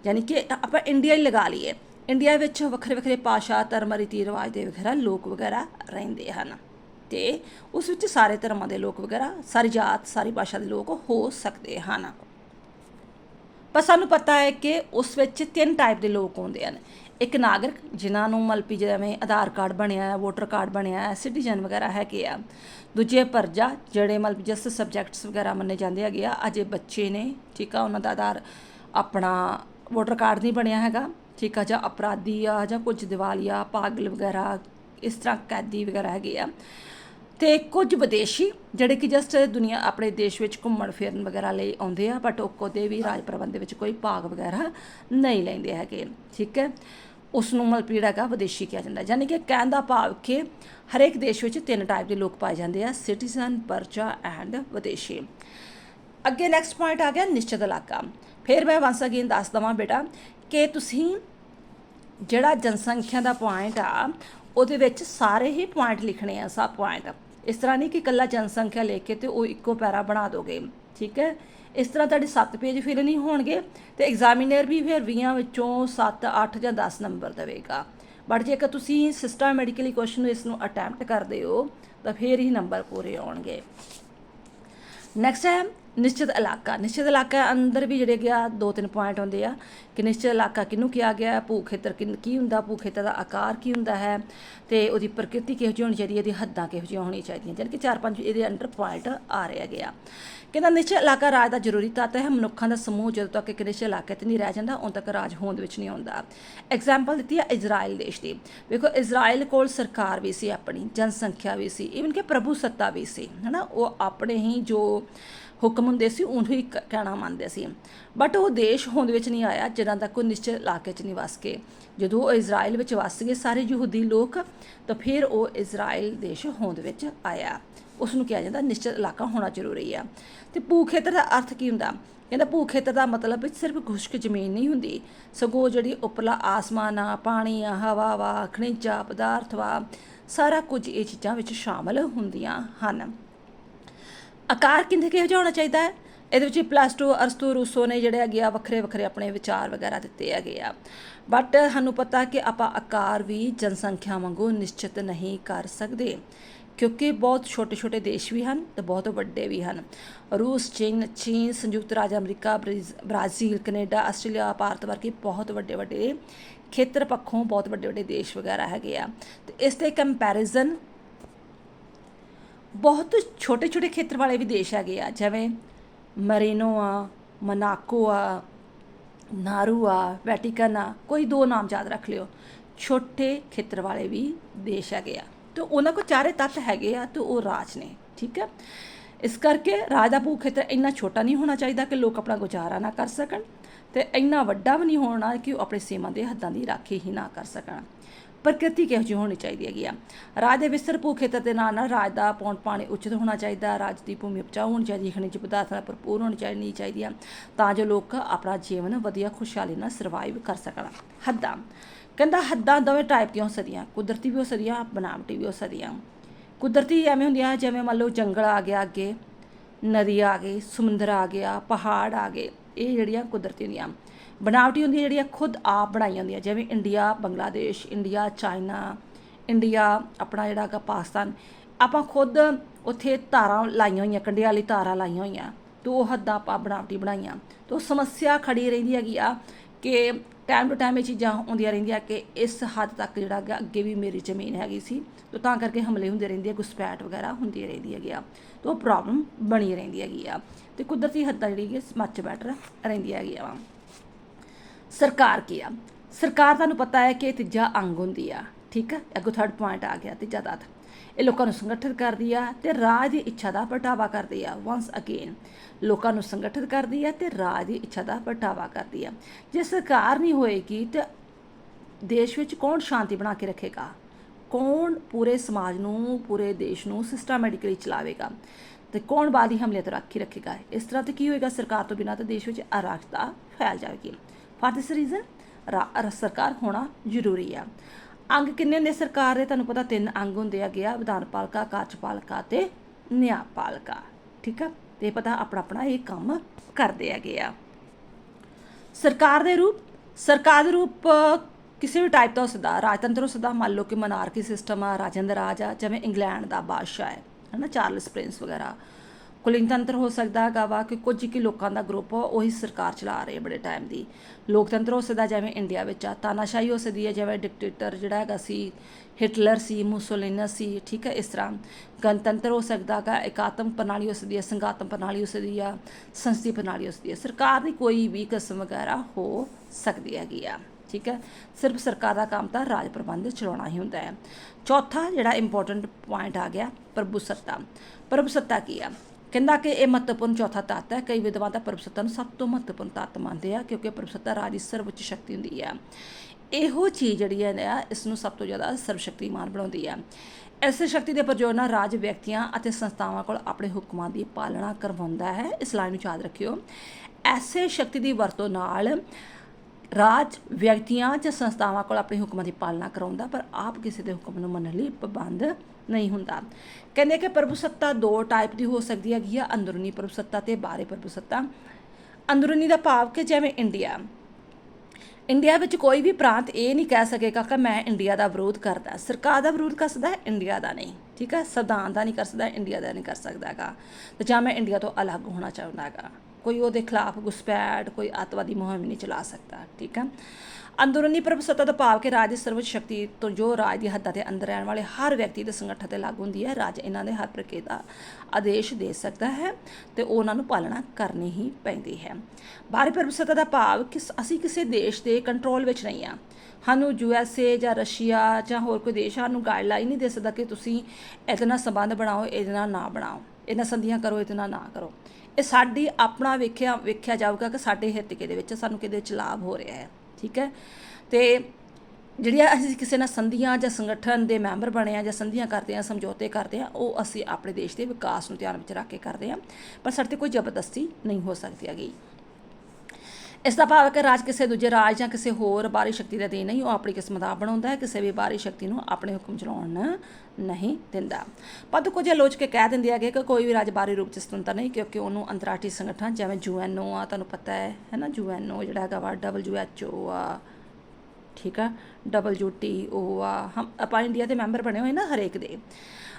ਯਾਨੀ ਕਿ ਆਪਾਂ ਇੰਡੀਆ ਹੀ ਲਗਾ ਲਈਏ। ਇੰਡੀਆ ਵਿੱਚ ਵੱਖਰੇ ਵੱਖਰੇ ਭਾਸ਼ਾ, ਧਰਮ ਰੀਤੀ ਰਿਵਾਜ ਦੇ ਵਗੈਰਾ ਲੋਕ ਵਗੈਰਾ ਰਹਿੰਦੇ ਹਨ। ਤੇ ਉਸ ਵਿੱਚ ਸਾਰੇ ਧਰਮਾਂ ਦੇ ਲੋਕ ਵਗੈਰਾ, ਸਾਰੀ ਜਾਤ, ਸਾਰੀ ਭਾਸ਼ਾ ਦੇ ਲੋਕ ਹੋ ਸਕਦੇ ਹਨ। ਪਰ ਸਾਨੂੰ ਪਤਾ ਹੈ ਕਿ ਉਸ ਵਿੱਚ ਤਿੰਨ ਟਾਈਪ ਦੇ ਲੋਕ ਹੁੰਦੇ ਹਨ। ਇੱਕ ਨਾਗਰਿਕ ਜਿਨ੍ਹਾਂ ਨੂੰ ਮਲਪੀ ਜਿਵੇਂ ਆਧਾਰ ਕਾਰਡ ਬਣਿਆ ਹੈ, ਵੋਟਰ ਕਾਰਡ ਬਣਿਆ ਹੈ, ਸਿਟੀਜ਼ਨ ਵਗੈਰਾ ਹੈਗੇ ਆ। ਦੂਜੇ ਪਰਜਾ ਜਿਹੜੇ ਮਲਪੀ ਜਸ ਸਬਜੈਕਟਸ ਵਗੈਰਾ ਮੰਨੇ ਜਾਂਦੇ ਹੈਗੇ ਆ, ਅਜੇ ਬੱਚੇ ਨੇ, ਠੀਕ ਆ, ਉਹਨਾਂ ਦਾ ਆਧਾਰ ਆਪਣਾ ਵੋਟਰ ਕਾਰਡ ਨਹੀਂ ਬਣਿਆ ਹੈਗਾ, ਠੀਕ ਆ, ਜਾਂ ਅਪਰਾਧੀ ਆ, ਜਾਂ ਕੁਝ ਦਿਵਾਲੀਆ, ਪਾਗਲ ਵਗੈਰਾ, ਇਸ ਤਰ੍ਹਾਂ ਕੈਦੀ ਵਗੈਰਾ ਹੈਗੇ ਆ। ਤੇ ਕੁਝ ਵਿਦੇਸ਼ੀ ਜਿਹੜੇ ਕਿ ਜਸਟ ਦੁਨੀਆ, ਆਪਣੇ ਦੇਸ਼ ਵਿੱਚ ਘੁੰਮਣ ਫਿਰਨ ਵਗੈਰਾ ਲਈ ਆਉਂਦੇ ਆ, ਬਟ ਉਹ ਕਦੇ ਵੀ ਰਾਜ ਪ੍ਰਬੰਧ ਦੇ ਵਿੱਚ ਕੋਈ ਭਾਗ ਵਗੈਰਾ ਨਹੀਂ ਲੈਂਦੇ ਹੈਗੇ, ਠੀਕ ਹੈ। ਉਸ ਨੂੰ ਮਤਲਬ ਜਿਹੜਾ ਹੈਗਾ, ਵਿਦੇਸ਼ੀ ਕਿਹਾ ਜਾਂਦਾ। ਯਾਨੀ ਕਿ ਕਹਿਣ ਦਾ ਭਾਵ ਕਿ ਹਰੇਕ ਦੇਸ਼ ਵਿੱਚ ਤਿੰਨ ਟਾਈਪ ਦੇ ਲੋਕ ਪਾਏ ਜਾਂਦੇ ਆ ਸਿਟੀਜ਼ਨ ਪਰਚਾ ਐਂਡ ਵਿਦੇਸ਼ੀ। ਅੱਗੇ ਨੈਕਸਟ ਪੁਆਇੰਟ ਆ ਗਿਆ, ਨਿਸ਼ਚਿਤ ਇਲਾਕਾ। ਫਿਰ ਮੈਂ ਵਾਂਸ ਅਗੇਨ ਦੱਸ ਦਵਾਂ ਬੇਟਾ ਕਿ ਤੁਸੀਂ ਜਿਹੜਾ ਜਨਸੰਖਿਆ ਦਾ ਪੁਆਇੰਟ ਆ, ਉਹਦੇ ਵਿੱਚ ਸਾਰੇ ਹੀ ਪੁਆਇੰਟ ਲਿਖਣੇ ਆ ਸਭ ਪੁਆਇੰਟ ਇਸ ਤਰ੍ਹਾਂ ਨਹੀਂ ਕਿ ਇਕੱਲਾ ਜਨਸੰਖਿਆ ਲੈ ਕੇ ਤੇ ਉਹ ਇੱਕੋ ਪੈਰਾ ਬਣਾ ਦੋਗੇ, ਠੀਕ ਹੈ? ਇਸ ਤਰ੍ਹਾਂ ਤੁਹਾਡੇ 7 ਪੇਜ ਫਿਲ ਨਹੀਂ ਹੋਣਗੇ ਤੇ ਐਗਜ਼ਾਮੀਨਰ ਵੀ ਫਿਰ 20 ਵਿੱਚੋਂ 7 8 ਜਾਂ 10 ਨੰਬਰ ਦੇਵੇਗਾ। ਬਟ ਜੇਕਰ ਤੁਸੀਂ ਸਿਸਟਮੈਟਿਕਲੀ ਕੁਐਸਚਨ ਨੂੰ ਇਸ ਨੂੰ ਅਟੈਂਪਟ ਕਰਦੇ ਹੋ, ਤਾਂ ਫਿਰ ਹੀ ਨੰਬਰ ਪੂਰੇ ਆਉਣਗੇ। ਨੈਕਸਟ ਹੈ ਨਿਸ਼ਚਿਤ ਇਲਾਕਾ। ਨਿਸ਼ਚਿਤ ਇਲਾਕਾ ਅੰਦਰ ਵੀ ਜਿਹੜੇ ਗਿਆ ਦੋ ਤਿੰਨ ਪੁਆਇੰਟ ਹੁੰਦੇ ਆ ਕਿ ਨਿਸ਼ਚਿਤ ਇਲਾਕਾ ਕਿਹਨੂੰ ਕਿਹਾ ਗਿਆ, ਭੂ ਖੇਤਰ ਕਿਨ- ਕੀ ਹੁੰਦਾ, ਭੂ ਖੇਤਰ ਦਾ ਆਕਾਰ ਕੀ ਹੁੰਦਾ ਹੈ ਤੇ ਉਹਦੀ ਪ੍ਰਕਿਰਤੀ ਕਿਹੋ ਜਿਹੀ ਹੋਣੀ ਚਾਹੀਦੀ ਹੈ, ਇਹਦੀ ਹੱਦਾਂ ਕਿਹੋ ਜਿਹੀਆਂ ਹੋਣੀ ਚਾਹੀਦੀਆਂ, ਜਾਣੀ ਕਿ ਚਾਰ ਪੰਜ ਇਹਦੇ ਅੰਡਰ ਪੁਆਇੰਟ ਆ ਰਿਹਾ ਗਿਆ। ਕਹਿੰਦਾ ਨਿਸ਼ਚਿਤ ਇਲਾਕਾ ਰਾਜ ਦਾ ਜ਼ਰੂਰੀ ਤੱਤ ਹੈ। ਮਨੁੱਖਾਂ ਦਾ ਸਮੂਹ ਜਦੋਂ ਤੱਕ ਇੱਕ ਨਿਸ਼ਚਿਤ ਇਲਾਕੇ ਤੇ ਨਹੀਂ ਰਹਿ ਜਾਂਦਾ, ਉਦੋਂ ਤੱਕ ਰਾਜ ਹੋਂਦ ਵਿੱਚ ਨਹੀਂ ਆਉਂਦਾ। ਐਗਜ਼ਾਮਪਲ ਦਿੱਤੀ ਹੈ ਇਜ਼ਰਾਈਲ ਦੇਸ਼ ਦੀ। ਵੇਖੋ, ਇਜ਼ਰਾਈਲ ਕੋਲ ਸਰਕਾਰ ਵੀ ਸੀ ਆਪਣੀ, ਜਨਸੰਖਿਆ ਵੀ ਸੀ ਇਵਨ ਕਿ ਪ੍ਰਭੂ ਸੱਤਾ ਵੀ ਸੀ, ਹਨਾ? ਉਹ ਆਪਣੇ ਹੀ ਜੋ ਹੁਕਮ ਹੁੰਦੇ ਸੀ ਉਹਨੂੰ ਹੀ ਕ- ਕਹਿਣਾ ਮੰਨਦੇ ਸੀ। ਬਟ ਉਹ ਦੇਸ਼ ਹੋਂਦ ਵਿੱਚ ਨਹੀਂ ਆਇਆ, ਜਿਨ੍ਹਾਂ ਤੱਕ ਉਹ ਨਿਸ਼ਚਿਤ ਇਲਾਕੇ 'ਚ ਨਹੀਂ ਵਸ ਕੇ। ਜਦੋਂ ਉਹ ਇਜ਼ਰਾਈਲ ਵਿੱਚ ਵਸ ਗਏ, ਸਾਰੇ ਯਹੂਦੀ ਲੋਕ, ਤਾਂ ਫਿਰ ਉਹ ਇਜ਼ਰਾਈਲ ਦੇਸ਼ ਹੋਂਦ ਵਿੱਚ ਆਇਆ। ਉਸ ਨੂੰ ਕਿਹਾ ਜਾਂਦਾ ਨਿਸ਼ਚਿਤ ਇਲਾਕਾ ਹੋਣਾ ਜ਼ਰੂਰੀ ਆ। ਤੇ ਭੂ ਖੇਤਰ ਦਾ ਅਰਥ ਕੀ ਹੁੰਦਾ? ਕਹਿੰਦਾ ਭੂ ਖੇਤਰ ਦਾ ਮਤਲਬ ਵਿੱਚ ਸਿਰਫ ਖੁਸ਼ਕ ਜ਼ਮੀਨ ਨਹੀਂ ਹੁੰਦੀ। ਸਗੋਂ ਜਿਹੜੀ ਉਪਰਲਾ ਆਸਮਾਨ ਆ, ਪਾਣੀ ਆ, ਹਵਾ ਵਾ, ਖਣਿਜਾ ਪਦਾਰਥ ਵਾ, ਸਾਰਾ ਕੁਝ ਇਹ ਚੀਜ਼ਾਂ ਵਿੱਚ ਸ਼ਾਮਲ ਹੁੰਦੀਆਂ ਹਨ। ਆਕਾਰ ਕਿੰਨੇ ਕਿਹੋ ਜਿਹਾ ਹੋਣਾ ਚਾਹੀਦਾ ਹੈ? ਇਹਦੇ ਵਿੱਚ ਪਲੱਸ 2 ਅਰਸਤੂ, ਰੂਸੋ ਨੇ ਜਿਹੜੇ ਹੈਗੇ ਆ, ਵੱਖਰੇ ਵੱਖਰੇ ਆਪਣੇ ਵਿਚਾਰ ਵਗੈਰਾ ਦਿੱਤੇ ਹੈਗੇ ਆ। ਬਟ ਸਾਨੂੰ ਪਤਾ ਕਿ ਆਪਾਂ ਆਕਾਰ ਵੀ ਜਨਸੰਖਿਆ ਵਾਂਗੂ ਨਿਸ਼ਚਿਤ ਨਹੀਂ ਕਰ ਸਕਦੇ। ਕਿਉਂਕਿ ਬਹੁਤ ਛੋਟੇ ਛੋਟੇ ਦੇਸ਼ ਵੀ ਹਨ ਤੇ ਬਹੁਤ ਵੱਡੇ ਵੀ ਹਨ ਰੂਸ ਚੀਨ ਚੀਨ ਸੰਯੁਕਤ ਰਾਜ ਅਮਰੀਕਾ ਬ੍ਰਿਜ਼- ਬ੍ਰਾਜ਼ੀਲ ਕੈਨੇਡਾ ਆਸਟ੍ਰੇਲੀਆ ਭਾਰਤ ਵਰਗੇ ਬਹੁਤ ਵੱਡੇ ਵੱਡੇ ਖੇਤਰ ਪੱਖੋਂ ਬਹੁਤ ਵੱਡੇ ਵੱਡੇ ਦੇਸ਼ ਵਗੈਰਾ ਹੈਗੇ ਆ ਤੇ ਇਸ ਦੇ ਕੰਪੈਰੀਜ਼ਨ ਬਹੁਤ ਛੋਟੇ ਛੋਟੇ ਖੇਤਰ ਵਾਲੇ ਵੀ ਦੇਸ਼ ਹੈਗੇ ਆ ਜਿਵੇਂ ਮਰੀਨੋ ਆ ਮਨਾਕੋ ਆ ਨਾਰੂ ਆ ਵੈਟੀਕਨ ਆ ਕੋਈ ਦੋ ਨਾਮ ਯਾਦ ਰੱਖ ਲਿਓ ਛੋਟੇ ਖੇਤਰ ਵਾਲੇ ਵੀ ਦੇਸ਼ ਹੈਗੇ ਆ ਤੇ ਉਹਨਾਂ ਕੋਲ ਚਾਰੇ ਤੱਤ ਹੈਗੇ ਆ, ਤੇ ਉਹ ਰਾਜ ਨੇ, ਠੀਕ ਹੈ? ਇਸ ਕਰਕੇ ਰਾਜ ਦਾ ਭੂ ਖੇਤਰ ਇੰਨਾ ਛੋਟਾ ਨਹੀਂ ਹੋਣਾ ਚਾਹੀਦਾ ਕਿ ਲੋਕ ਆਪਣਾ ਗੁਜ਼ਾਰਾ ਨਾ ਕਰ ਸਕਣ ਤੇ ਇੰਨਾ ਵੱਡਾ ਵੀ ਨਹੀਂ ਹੋਣਾ ਕਿ ਉਹ ਆਪਣੇ ਸੀਮਾ ਦੇ ਹੱਦਾਂ ਦੀ ਰਾਖੀ ਹੀ ਨਾ ਕਰ ਸਕਣ। ਪ੍ਰਕਿਰਤੀ ਕਿਹੋ ਜਿਹੀ ਹੋਣੀ ਚਾਹੀਦੀ ਹੈਗੀ ਆ? ਰਾਜ ਦੇ ਵਿਸਤਰ ਭੂ ਖੇਤਰ ਦੇ ਨਾਲ ਨਾਲ ਰਾਜ ਦਾ ਪੌਣ ਪਾਣੀ ਉਚਿਤ ਹੋਣਾ ਚਾਹੀਦਾ, ਰਾਜ ਦੀ ਭੂਮੀ ਉਪਜਾਊ ਹੋਣੀ ਚਾਹੀਦੀ, ਖਣਿਜ ਪਦਾਰਥਾਂ ਨਾਲ ਭਰਪੂਰ ਹੋਣੀ ਚਾਹੀਦੀ ਚਾਹੀਦੀ ਆ, ਤਾਂ ਜੋ ਲੋਕ ਆਪਣਾ ਜੀਵਨ ਵਧੀਆ, ਖੁਸ਼ਹਾਲੀ ਨਾਲ ਸਰਵਾਈਵ ਕਰ ਸਕਣ। ਹੱਦਾਂ ਕਹਿੰਦਾ ਹੱਦਾਂ ਦੋਵੇਂ ਟਾਈਪ ਦੀਆਂ ਹੋ ਸਕਦੀਆਂ, ਕੁਦਰਤੀ ਵੀ ਹੋ ਸਕਦੀਆਂ, ਬਣਾਵਟੀ ਵੀ ਹੋ ਸਕਦੀਆਂ। ਕੁਦਰਤੀ ਐਵੇਂ ਹੁੰਦੀਆਂ, ਜਿਵੇਂ ਮੰਨ ਲਓ ਜੰਗਲ ਆ ਗਿਆ ਅੱਗੇ, ਨਦੀ ਆ ਗਈ, ਸਮੁੰਦਰ ਆ ਗਿਆ, ਪਹਾੜ ਆ ਗਏ, ਇਹ ਜਿਹੜੀਆਂ ਕੁਦਰਤੀ ਹੁੰਦੀਆਂ। ਬਣਾਵਟੀ ਹੁੰਦੀਆਂ ਜਿਹੜੀਆਂ ਖੁਦ ਆਪ ਬਣਾਈਆਂ ਹੁੰਦੀਆਂ, ਜਿਵੇਂ India, Bangladesh, India, China, India, ਆਪਣਾ ਜਿਹੜਾ ਹੈਗਾ ਪਾਕਿਸਤਾਨ। ਆਪਾਂ ਖੁਦ ਉੱਥੇ ਤਾਰਾਂ ਲਾਈਆਂ ਹੋਈਆਂ ਕੰਡਿਆਂ ਵਾਲੀ ਤਾਰਾਂ ਲਾਈਆਂ ਹੋਈਆਂ, ਤੇ ਉਹ ਹੱਦਾਂ ਆਪਾਂ ਬਣਾਵਟੀ ਬਣਾਈਆਂ। ਤੇ ਉਹ ਸਮੱਸਿਆ ਖੜੀ ਰਹਿੰਦੀ ਹੈਗੀ ਆ ਕਿ ਟਾਈਮ ਟੂ ਟਾਈਮ ਇਹ ਚੀਜ਼ਾਂ ਆਉਂਦੀਆਂ ਰਹਿੰਦੀਆਂ ਕਿ ਇਸ ਹੱਦ ਤੱਕ ਜਿਹੜਾ ਹੈਗਾ ਅੱਗੇ ਵੀ ਮੇਰੀ ਜ਼ਮੀਨ ਹੈਗੀ ਸੀ, ਤੇ ਤਾਂ ਕਰਕੇ ਹਮਲੇ ਹੁੰਦੇ ਰਹਿੰਦੇ ਆ ਘੁਸਪੈਠ ਵਗੈਰਾ ਹੁੰਦੀ ਰਹਿੰਦੀ ਹੈਗੀ ਆ, ਤਾਂ ਉਹ ਪ੍ਰੋਬਲਮ ਬਣੀ ਰਹਿੰਦੀ ਹੈਗੀ ਆ, ਤੇ ਕੁਦਰਤੀ ਹੱਦਾਂ ਜਿਹੜੀ ਹੈ ਮੱਚ ਬੈਟਰ ਰਹਿੰਦੀ ਹੈਗੀ ਆ। ਸਰਕਾਰ ਕੀ ਆ? ਸਰਕਾਰ ਤੁਹਾਨੂੰ ਪਤਾ ਹੈ ਕਿ ਇਹ ਤੀਜਾ ਅੰਗ ਹੁੰਦੀ ਆ, ਠੀਕ ਹੈ ਅੱਗੋਂ ਥਰਡ ਪੁਆਇੰਟ ਆ ਗਿਆ, ਤੀਜਾ ਤੱਤ ਇਹ ਲੋਕਾਂ ਨੂੰ ਸੰਗਠਿਤ ਕਰਦੀ ਆ ਤੇ ਰਾਜ ਦੀ ਇੱਛਾ ਦਾ ਪ੍ਰਗਟਾਵਾ ਕਰਦੀ ਆ। ਵਾਂਸ ਅਗੇਨ ਲੋਕਾਂ ਨੂੰ ਸੰਗਠਿਤ ਕਰਦੀ ਆ ਤੇ ਰਾਜ ਦੀ ਇੱਛਾ ਦਾ ਪ੍ਰਗਟਾਵਾ ਕਰਦੀ ਆ। ਜੇ ਸਰਕਾਰ ਨਹੀਂ ਹੋਏਗੀ ਤੇ ਦੇਸ਼ ਵਿੱਚ ਕੌਣ ਸ਼ਾਂਤੀ ਬਣਾ ਕੇ ਰੱਖੇਗਾ? ਕੌਣ ਪੂਰੇ ਸਮਾਜ ਨੂੰ, ਪੂਰੇ ਦੇਸ਼ ਨੂੰ ਸਿਸਟਮੈਟਿਕਲੀ ਚਲਾਵੇਗਾ? ਤੇ ਕੌਣ ਬਾਦੀ ਹਮਲੇ ਤੋਂ ਰਾਖੀ ਰੱਖੇਗਾ? ਇਸ ਤਰ੍ਹਾਂ ਤੇ ਕੀ ਹੋਏਗਾ? ਸਰਕਾਰ ਤੋਂ ਬਿਨਾਂ ਤਾਂ ਦੇਸ਼ ਵਿੱਚ ਅਰਾਜਕਤਾ ਫੈਲ ਜਾਵੇਗੀ। ਫਾਰ ਦਿਸ ਰੀਜ਼ਨ ਸਰਕਾਰ ਹੋਣਾ ਜ਼ਰੂਰੀ ਆ। ਅੰਗ ਕਿੰਨੇ ਨੇ ਸਰਕਾਰ ਦੇ, ਤੁਹਾਨੂੰ ਪਤਾ ਤਿੰਨ ਅੰਗ ਹੁੰਦੇ ਆ ਗਿਆ ਵਿਧਾਨ ਪਾਲਿਕਾ ਕਾਰਜਪਾਲਿਕਾ ਤੇ ਨਿਆਂਪਾਲਿਕਾ ਠੀਕ ਆ? ਤੇ ਪਤਾ ਆਪਣਾ ਆਪਣਾ ਇਹ ਕੰਮ ਕਰਦੇ ਹੈਗੇ ਆ। ਸਰਕਾਰ ਦੇ ਰੂਪ, ਸਰਕਾਰ ਦੇ ਰੂਪ ਕਿਸੇ ਵੀ ਟਾਈਪ ਦਾ ਹੋ ਸਕਦਾ, ਰਾਜਤੰਤਰ ਹੋ ਸਕਦਾ, ਮੰਨ ਲਓ ਕਿ ਮਨਾਰਕੀ ਸਿਸਟਮ ਆ, ਰਾਜਿੰਦਰ ਰਾਜ ਆ, ਜਿਵੇਂ ਇੰਗਲੈਂਡ ਦਾ ਬਾਦਸ਼ਾਹ ਹੈ, ਹਨਾ, ਚਾਰਲਸ ਪ੍ਰਿੰਸ ਵਗੈਰਾ। ਕੁਲਿੰਗਤੰਤਰ ਹੋ ਸਕਦਾ ਹੈਗਾ ਵਾ ਕਿ ਕੁਝ ਕਿ ਲੋਕਾਂ ਦਾ ਗਰੁੱਪ ਆ ਉਹੀ ਸਰਕਾਰ ਚਲਾ ਰਹੇ ਬੜੇ ਟਾਈਮ ਦੀ। ਲੋਕਤੰਤਰ ਹੋ ਸਕਦਾ ਜਿਵੇਂ ਇੰਡੀਆ ਵਿੱਚ ਆ, ਤਾਨਾਸ਼ਾਹੀ ਹੋ ਸਕਦੀ ਹੈ ਜਿਵੇਂ ਡਿਕਟੇਟਰ ਜਿਹੜਾ ਹੈਗਾ ਸੀ ਹਿਟਲਰ ਸੀ ਮੁਸੋਲਿਨਸ ਸੀ, ਠੀਕ ਹੈ, ਇਸ ਤਰ੍ਹਾਂ। ਗਣਤੰਤਰ ਹੋ ਸਕਦਾ ਹੈਗਾ, ਇਕਾਤਮ ਪ੍ਰਣਾਲੀ ਹੋ ਸਕਦੀ ਹੈ ਸੰਘਾਤਮ ਪ੍ਰਣਾਲੀ ਹੋ ਸਕਦੀ ਆ, ਸੰਸਦੀ ਪ੍ਰਣਾਲੀ ਹੋ ਸਕਦੀ ਹੈ। ਸਰਕਾਰ ਦੀ ਕੋਈ ਵੀ ਕਸਮ ਵਗੈਰਾ ਹੋ ਸਕਦੀ ਹੈਗੀ ਆ, ਠੀਕ ਹੈ। ਸਿਰਫ ਸਰਕਾਰ ਦਾ ਕੰਮ ਤਾਂ ਰਾਜ ਪ੍ਰਬੰਧ ਚਲਾਉਣਾ ਹੀ ਹੁੰਦਾ ਹੈ। ਚੌਥਾ ਜਿਹੜਾ ਇੰਪੋਰਟੈਂਟ ਪੁਆਇੰਟ ਆ ਗਿਆ ਪ੍ਰਭੂ ਸੱਤਾ ਪ੍ਰਭੂ ਸੱਤਾ ਕੀ ਆ? ਕਹਿੰਦਾ ਕਿ ਇਹ ਮਹੱਤਵਪੂਰਨ ਚੌਥਾ ਤੱਤ ਹੈ। ਕਈ ਵਿਦਵਾਨ ਤਾਂ ਪ੍ਰਭੂ ਨੂੰ ਸਭ ਤੋਂ ਮਹੱਤਵਪੂਰਨ ਤੱਤ ਮੰਨਦੇ ਆ, ਕਿਉਂਕਿ ਪ੍ਰਭੂ ਸੱਤਾ ਰਾਜ ਦੀ ਸਰਵਉੱਚ ਸ਼ਕਤੀ ਹੁੰਦੀ ਹੈ ਇਹੋ ਚੀਜ਼ ਜਿਹੜੀ ਹੈ ਇਸ ਨੂੰ ਸਭ ਤੋਂ ਜ਼ਿਆਦਾ ਸਰਵਸ਼ਕਤੀਮਾਨ ਬਣਾਉਂਦੀ ਹੈ ਇਸ ਸ਼ਕਤੀ ਦੇ ਪ੍ਰਯੋਜਨ ਨਾਲ ਰਾਜ ਵਿਅਕਤੀਆਂ ਅਤੇ ਸੰਸਥਾਵਾਂ ਕੋਲ ਆਪਣੇ ਹੁਕਮਾਂ ਦੀ ਪਾਲਣਾ ਕਰਵਾਉਂਦਾ ਹੈ। ਇਸ ਲਾਈਨ ਨੂੰ ਯਾਦ ਰੱਖਿਓ। ਐਸੇ ਸ਼ਕਤੀ ਦੀ ਵਰਤੋਂ ਨਾਲ ਰਾਜ ਵਿਅਕਤੀਆਂ ਜਾਂ ਸੰਸਥਾਵਾਂ ਕੋਲ ਆਪਣੇ ਹੁਕਮਾਂ ਦੀ ਪਾਲਣਾ ਕਰਾਉਂਦਾ, ਪਰ ਆਪ ਕਿਸੇ ਦੇ ਹੁਕਮ ਨੂੰ ਮੰਨਣ ਲਈ ਪਾਬੰਦ ਨਹੀਂ ਹੁੰਦਾ। ਕਹਿੰਦੇ ਕਿ ਪ੍ਰਭੂਸੱਤਾ ਦੋ ਟਾਈਪ ਦੀ ਹੋ ਸਕਦੀ ਹੈਗੀ ਆ, ਅੰਦਰੂਨੀ ਪ੍ਰਭੂਸੱਤਾ ਤੇ ਬਾਹਰੀ ਪ੍ਰਭੂਸੱਤਾ। ਅੰਦਰੂਨੀ ਦਾ ਭਾਵ ਕਿ ਜਿਵੇਂ ਇੰਡੀਆ ਇੰਡੀਆ ਵਿੱਚ ਕੋਈ ਵੀ ਪ੍ਰਾਂਤ ਇਹ ਨਹੀਂ ਕਹਿ ਸਕੇਗਾ ਕਿ ਮੈਂ ਇੰਡੀਆ ਦਾ ਵਿਰੋਧ ਕਰਦਾ। ਸਰਕਾਰ ਦਾ ਵਿਰੋਧ ਕਰ ਸਕਦਾ ਹੈ ਇੰਡੀਆ ਦਾ ਨਹੀਂ, ਠੀਕ ਹੈ ਸੰਵਿਧਾਨ ਦਾ ਨਹੀਂ ਕਰ ਸਕਦਾ ਇੰਡੀਆ ਦਾ ਨਹੀਂ ਕਰ ਸਕਦਾਗਾ ਤੇ ਜਾਂ ਮੈਂ ਇੰਡੀਆ ਤੋਂ ਅਲੱਗ ਹੋਣਾ ਚਾਹੁੰਦਾਗਾ ਕੋਈ ਉਹਦੇ ਖਿਲਾਫ ਗੁਸਪੈਠ ਕੋਈ ਅੱਤਵਾਦੀ ਮੁਹਿੰਮ ਨਹੀਂ ਚਲਾ ਸਕਦਾ, ਠੀਕ ਹੈ ਅੰਦਰੂਨੀ ਪ੍ਰਭੂਸੱਤਾ ਦਾ ਭਾਵ ਕਿ ਰਾਜ ਦੀ ਸਰਵਉੱਚ ਸ਼ਕਤੀ ਤੋਂ ਜੋ ਰਾਜ ਦੀ ਹੱਦਾਂ ਦੇ ਅੰਦਰ ਰਹਿਣ ਵਾਲੇ ਹਰ ਵਿਅਕਤੀ ਦੇ ਸੰਗਠਨ ਤੇ ਲਾਗੂ ਹੁੰਦੀ ਹੈ, ਰਾਜ ਇਹਨਾਂ ਦੇ ਹਰ ਪ੍ਰਕਾਰ ਦਾ ਆਦੇਸ਼ ਦੇ ਸਕਦਾ ਹੈ ਤੇ ਉਹਨਾਂ ਨੂੰ ਪਾਲਣਾ ਕਰਨੀ ਹੀ ਪੈਂਦੀ ਹੈ। ਬਾਹਰੀ ਪ੍ਰਭੂਸੱਤਾ ਦਾ ਭਾਵ ਕਿ ਅਸੀਂ ਕਿਸੇ ਦੇਸ਼ ਦੇ ਕੰਟਰੋਲ ਵਿੱਚ ਨਹੀਂ ਆ ਸਾਨੂੰ ਯੂ ਐਸ ਏ ਜਾਂ ਰਸ਼ੀਆ ਜਾਂ ਹੋਰ ਕੋਈ ਦੇਸ਼ ਸਾਨੂੰ ਗਾਈਡਲਾਈਨ ਨਹੀਂ ਦੇ ਸਕਦਾ ਕਿ ਤੁਸੀਂ ਇਹਦੇ ਨਾਲ ਸੰਬੰਧ ਬਣਾਓ, ਇਹਦੇ ਨਾਲ ਨਾ ਬਣਾਓ। ਇਹਨਾਂ ਸੰਧੀਆਂ ਕਰੋ, ਇਹਦੇ ਨਾਲ ਨਾ ਕਰੋ। ਇਹ ਸਾਡੀ ਆਪਣਾ ਵੇਖਿਆ ਵੇਖਿਆ ਜਾਊਗਾ ਕਿ ਸਾਡੇ ਹਿੱਤ ਕਿਹਦੇ ਵਿੱਚ, ਸਾਨੂੰ ਕਿਹਦੇ ਵਿੱਚ ਲਾਭ ਹੋ ਰਿਹਾ ਹੈ। ਠੀਕ ਹੈ? ਤੇ ਜਿਹੜੀਆਂ ਅਸੀਂ ਕਿਸੇ ਨਾਲ ਸੰਧੀਆਂ ਜਾਂ ਸੰਗਠਨ ਦੇ ਮੈਂਬਰ ਬਣੇ ਆ ਜਾਂ ਸੰਧੀਆਂ ਕਰਦੇ ਆ, ਸਮਝੌਤੇ ਕਰਦੇ ਆ, ਉਹ ਅਸੀਂ ਆਪਣੇ ਦੇਸ਼ ਦੇ ਵਿਕਾਸ ਨੂੰ ਧਿਆਨ ਵਿੱਚ ਰੱਖ ਕੇ ਕਰਦੇ ਆ। ਪਰ ਸਾਡੇ ਤੇ ਕੋਈ ਜ਼ਬਰਦਸਤੀ ਨਹੀਂ ਹੋ ਸਕਦੀ ਹੈਗੀ। ਇਸ ਦਾ ਭਾਵ ਹੈ ਕਿ ਰਾਜ ਕਿਸੇ ਦੂਜੇ ਰਾਜ ਜਾਂ ਕਿਸੇ ਹੋਰ ਬਾਹਰੀ ਸ਼ਕਤੀ ਦਾ ਦੇਣ ਨਹੀਂ, ਉਹ ਆਪਣੀ ਕਿਸਮਤ ਆਪ ਬਣਾਉਂਦਾ ਹੈ, ਕਿਸੇ ਵੀ ਬਾਹਰੀ ਸ਼ਕਤੀ ਨੂੰ ਆਪਣੇ ਹੁਕਮ ਚਲਾਉਣ ਨਹੀਂ ਦਿੰਦਾ। ਪਰ ਕੁਝ ਲੋਚ ਕੇ ਕਹਿ ਦਿੰਦੇ ਹੈਗੇ ਕਿ ਕੋਈ ਵੀ ਰਾਜ ਬਾਹਰੀ ਰੂਪ ਚ ਸੁਤੰਤਰ ਨਹੀਂ, ਕਿਉਂਕਿ ਉਹਨੂੰ ਅੰਤਰਰਾਸ਼ਟਰੀ ਸੰਗਠਨ ਜਿਵੇਂ ਯੂਐਨਓ ਆ, ਤੁਹਾਨੂੰ ਪਤਾ ਹੈ ਹੈ ਨਾ? ਯੂਐਨਓ ਜਿਹੜਾ ਹੈਗਾ ਵਾ, ਡਬਲਯੂਐਚਓ ਆ, ਠੀਕ ਆ? ਡਬਲਯੂਟੀਓ ਆ, ਹਮ, ਆਪਾਂ ਇੰਡੀਆ ਦੇ ਮੈਂਬਰ ਬਣੇ ਹੋਏ ਨਾ ਹਰੇਕ ਦੇ।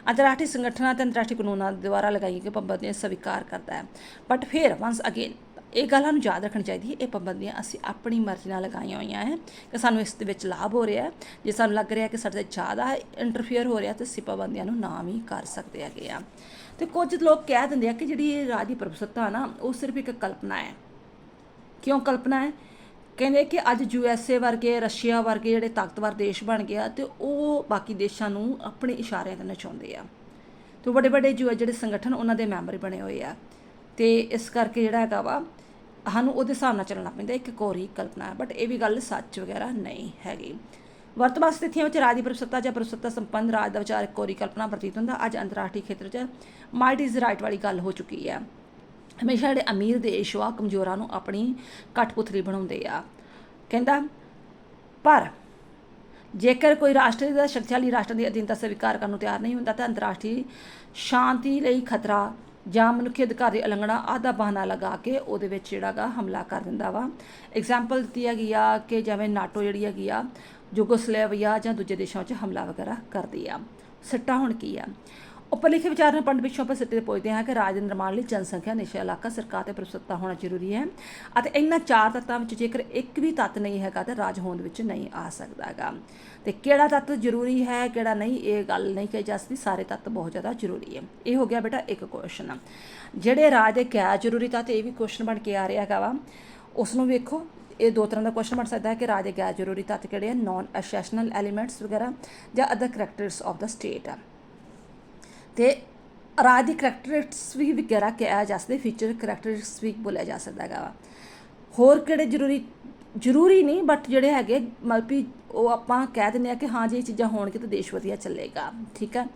ਅੰਤਰਰਾਸ਼ਟਰੀ ਸੰਗਠਨਾਂ ਤੇ ਅੰਤਰਰਾਸ਼ਟਰੀ ਕਾਨੂੰਨਾਂ ਦੁਆਰਾ ਲਗਾਈ ਗਈ ਪਾਬੰਦੀਆਂ ਸਵੀਕਾਰ ਕਰਦਾ ਹੈ। ਬਟ ਫਿਰ ਵਾਂਸ ਅਗੇਨ ਇਹ ਗੱਲਾਂ ਨੂੰ ਯਾਦ ਰੱਖਣੀ ਚਾਹੀਦੀ ਹੈ, ਇਹ ਪਾਬੰਦੀਆਂ ਅਸੀਂ ਆਪਣੀ ਮਰਜ਼ੀ ਨਾਲ ਲਗਾਈਆਂ ਹੋਈਆਂ ਹੈ ਕਿ ਸਾਨੂੰ ਇਸ ਦੇ ਵਿੱਚ ਲਾਭ ਹੋ ਰਿਹਾ ਜੇ ਸਾਨੂੰ ਲੱਗ ਰਿਹਾ ਕਿ ਸਾਡੇ ਤੇ ਜ਼ਿਆਦਾ ਇੰਟਰਫੇਅਰ ਹੋ ਰਿਹਾ ਤੇ ਅਸੀਂ ਪਾਬੰਦੀਆਂ ਨੂੰ ਨਾ ਵੀ ਕਰ ਸਕਦੇ ਹੈਗੇ ਆ। ਤੇ ਕੁਝ ਲੋਕ ਕਹਿ ਦਿੰਦੇ ਆ ਕਿ ਜਿਹੜੀ ਇਹ ਰਾਜ ਦੀ ਪ੍ਰਭੂਸੱਤਾ ਨਾ, ਉਹ ਸਿਰਫ ਇੱਕ ਕਲਪਨਾ ਹੈ। ਕਿਉਂ ਕਲਪਨਾ ਹੈ? ਕਹਿੰਦੇ ਕਿ ਅੱਜ ਯੂ ਐਸ ਏ ਵਰਗੇ, ਰਸ਼ੀਆ ਵਰਗੇ ਜਿਹੜੇ ਤਾਕਤਵਰ ਦੇਸ਼ ਬਣ ਗਿਆ ਤੇ ਉਹ ਬਾਕੀ ਦੇਸ਼ਾਂ ਨੂੰ ਆਪਣੇ ਇਸ਼ਾਰਿਆਂ ਤੇ ਨਚਾਉਂਦੇ ਆ। ਤੇ ਵੱਡੇ ਵੱਡੇ ਜੋ ਜਿਹੜੇ ਸੰਗਠਨ, ਉਹਨਾਂ ਦੇ ਮੈਂਬਰ ਬਣੇ ਹੋਏ ਆ। ਤੇ ਇਸ ਕਰਕੇ ਜਿਹੜਾ ਹੈਗਾ ਵਾ ਸਾਨੂੰ ਉਹਦੇ ਹਿਸਾਬ ਨਾਲ ਚੱਲਣਾ ਪੈਂਦਾ, ਇੱਕ ਕੋਰੀ ਕਲਪਨਾ ਹੈ ਬਟ ਇਹ ਵੀ ਗੱਲ ਸੱਚ ਵਗੈਰਾ ਨਹੀਂ ਹੈਗੀ। ਵਰਤਮਾਨ ਸਥਿਤੀਆਂ ਵਿੱਚ ਰਾਜ ਦੀ ਪ੍ਰਭੂਸੱਤਾ ਜਾਂ ਪ੍ਰਭੂਸੱਤਾ ਸੰਪੰਨ ਰਾਜ ਦਾ ਵਿਚਾਰ ਕੋਰੀ ਕਲਪਨਾ ਪ੍ਰਤੀਤ ਹੁੰਦਾ। ਅੱਜ ਅੰਤਰਰਾਸ਼ਟਰੀ ਖੇਤਰ 'ਚ ਮਾਈਟ ਇਜ਼ ਰਾਈਟ ਵਾਲੀ ਗੱਲ ਹੋ ਚੁੱਕੀ ਹੈ। ਹਮੇਸ਼ਾ ਜਿਹੜੇ ਅਮੀਰ ਦੇਸ਼ ਵਾ ਕਮਜ਼ੋਰਾਂ ਨੂੰ ਆਪਣੀ ਕਠਪੁਤਲੀ ਬਣਾਉਂਦੇ ਆ। ਕਹਿੰਦਾ, ਪਰ ਜੇਕਰ ਕੋਈ ਰਾਸ਼ਟਰ ਦਾ ਸ਼ਕਤੀਸ਼ਾਲੀ ਰਾਸ਼ਟਰ ਦੀ ਅਧੀਨਤਾ ਸਵੀਕਾਰ ਕਰਨ ਨੂੰ ਤਿਆਰ ਨਹੀਂ ਹੁੰਦਾ, ਤਾਂ ਅੰਤਰਰਾਸ਼ਟਰੀ ਸ਼ਾਂਤੀ ਲਈ ਖਤਰਾ ਜਾਂ ਮਨੁੱਖੀ ਅਧਿਕਾਰ ਦੀ ਉਲੰਘਣਾ ਆਦਾ ਬਹਾਨਾ ਲਗਾ ਕੇ ਉਹਦੇ ਵਿੱਚ ਜਿਹੜਾਗਾ ਹਮਲਾ ਕਰ ਦਿੰਦਾ ਵਾ। ਐਗਜ਼ਾਮਪਲ ਦਿੱਤੀ ਹੈਗੀ ਆ ਕਿ ਜਿਵੇਂ ਨਾਟੋ ਜਿਹੜੀ ਹੈਗੀ ਆ, ਯੂਗੋਸਲੇਵੀਆ ਜਾਂ ਦੂਜੇ ਦੇਸ਼ਾਂ 'ਚ ਹਮਲਾ ਵਗੈਰਾ ਕਰਦੀ ਆ। ਸਿੱਟਾ ਹੁਣ ਕੀ ਆ? ਉੱਪਰ ਲਿਖੇ ਵਿਚਾਰ ਨਾਲ ਪੰਡ ਪਿੱਛੋਂ ਆਪਾਂ ਸਿੱਟੇ ਤੇ ਪੁੱਛਦੇ ਹਾਂ ਕਿ ਰਾਜ ਦੇ ਨਿਰਮਾਣ ਲਈ ਜਨਸੰਖਿਆ ਨਿਸ਼ਾ ਇਲਾਕਾ ਸਰਕਾਰ ਤੇ ਪ੍ਰਸਤਤਾ ਹੋਣਾ ਜ਼ਰੂਰੀ ਹੈ ਅਤੇ ਇਹਨਾਂ ਚਾਰ ਤੱਤਾਂ ਵਿੱਚ ਜੇਕਰ ਇੱਕ ਵੀ ਤੱਤ ਨਹੀਂ ਹੈਗਾ ਤਾਂ ਰਾਜ ਹੋਂਦ ਵਿੱਚ ਨਹੀਂ ਆ ਸਕਦਾਗਾ। ਤੇ ਕਿਹੜਾ ਤੱਤ ਜ਼ਰੂਰੀ ਹੈ, ਕਿਹੜਾ ਨਹੀਂ, ਇਹ ਗੱਲ ਨਹੀਂ ਕਹੀ ਜਾ ਸਕਦੀ, ਸਾਰੇ ਤੱਤ ਬਹੁਤ ਜ਼ਿਆਦਾ ਜ਼ਰੂਰੀ ਹੈ। ਇਹ ਹੋ ਗਿਆ ਬੇਟਾ ਇੱਕ ਕੁਐਸਚਨ ਜਿਹੜੇ ਰਾਜ ਦੇ ਕਿਆ ਜ਼ਰੂਰੀ ਤੱਤ, ਇਹ ਵੀ ਕੁਐਸਚਨ ਬਣ ਕੇ ਆ ਰਿਹਾ ਹੈਗਾ ਵਾ। ਉਸ ਨੂੰ ਵੇਖੋ। ਇਹ ਦੋ ਤਰ੍ਹਾਂ ਦਾ ਕੁਐਸਚਨ ਬਣ ਸਕਦਾ ਹੈ ਕਿ ਰਾਜ ਦੇ ਗੈਰ ਜ਼ਰੂਰੀ ਤੱਤ ਕਿਹੜੇ ਆ? ਨਾਨ ਐਸੈਸ਼ਨਲ ਐਲੀਮੈਂਟਸ ਵਗੈਰਾ ਜਾਂ ਅਦਰ ਕਰੈਕਟਰਸ ਆਫ ਦਾ ਸਟੇਟ ਆ ਤੇ ਰਾਜ ਦੀ ਕਰੈਕਟਰਿਸਟਿਕਸ ਵੀ ਵਗੈਰਾ ਕਿਹਾ ਜਾ ਸਕਦੇ ਫੀਚਰ ਕਰੈਕਟਰਿਸਟਿਕਸ ਵੀ ਬੋਲਿਆ ਜਾ ਸਕਦਾ ਹੈਗਾ ਵਾ। ਹੋਰ ਕਿਹੜੇ ਜ਼ਰੂਰੀ ਜ਼ਰੂਰੀ ਨਹੀਂ ਬਟ ਜਿਹੜੇ ਹੈਗੇ ਮਲਪੀ ਉਹ ਆਪਾਂ ਕਹਿ ਦਿੰਦੇ ਆ ਕਿ ਹਾਂ, ਜੇ ਇਹ ਚੀਜ਼ਾਂ ਹੋਣਗੇ ਤਾਂ ਦੇਸ਼ ਵਧੀਆ ਚੱਲੇਗਾ, ਠੀਕ ਹੈ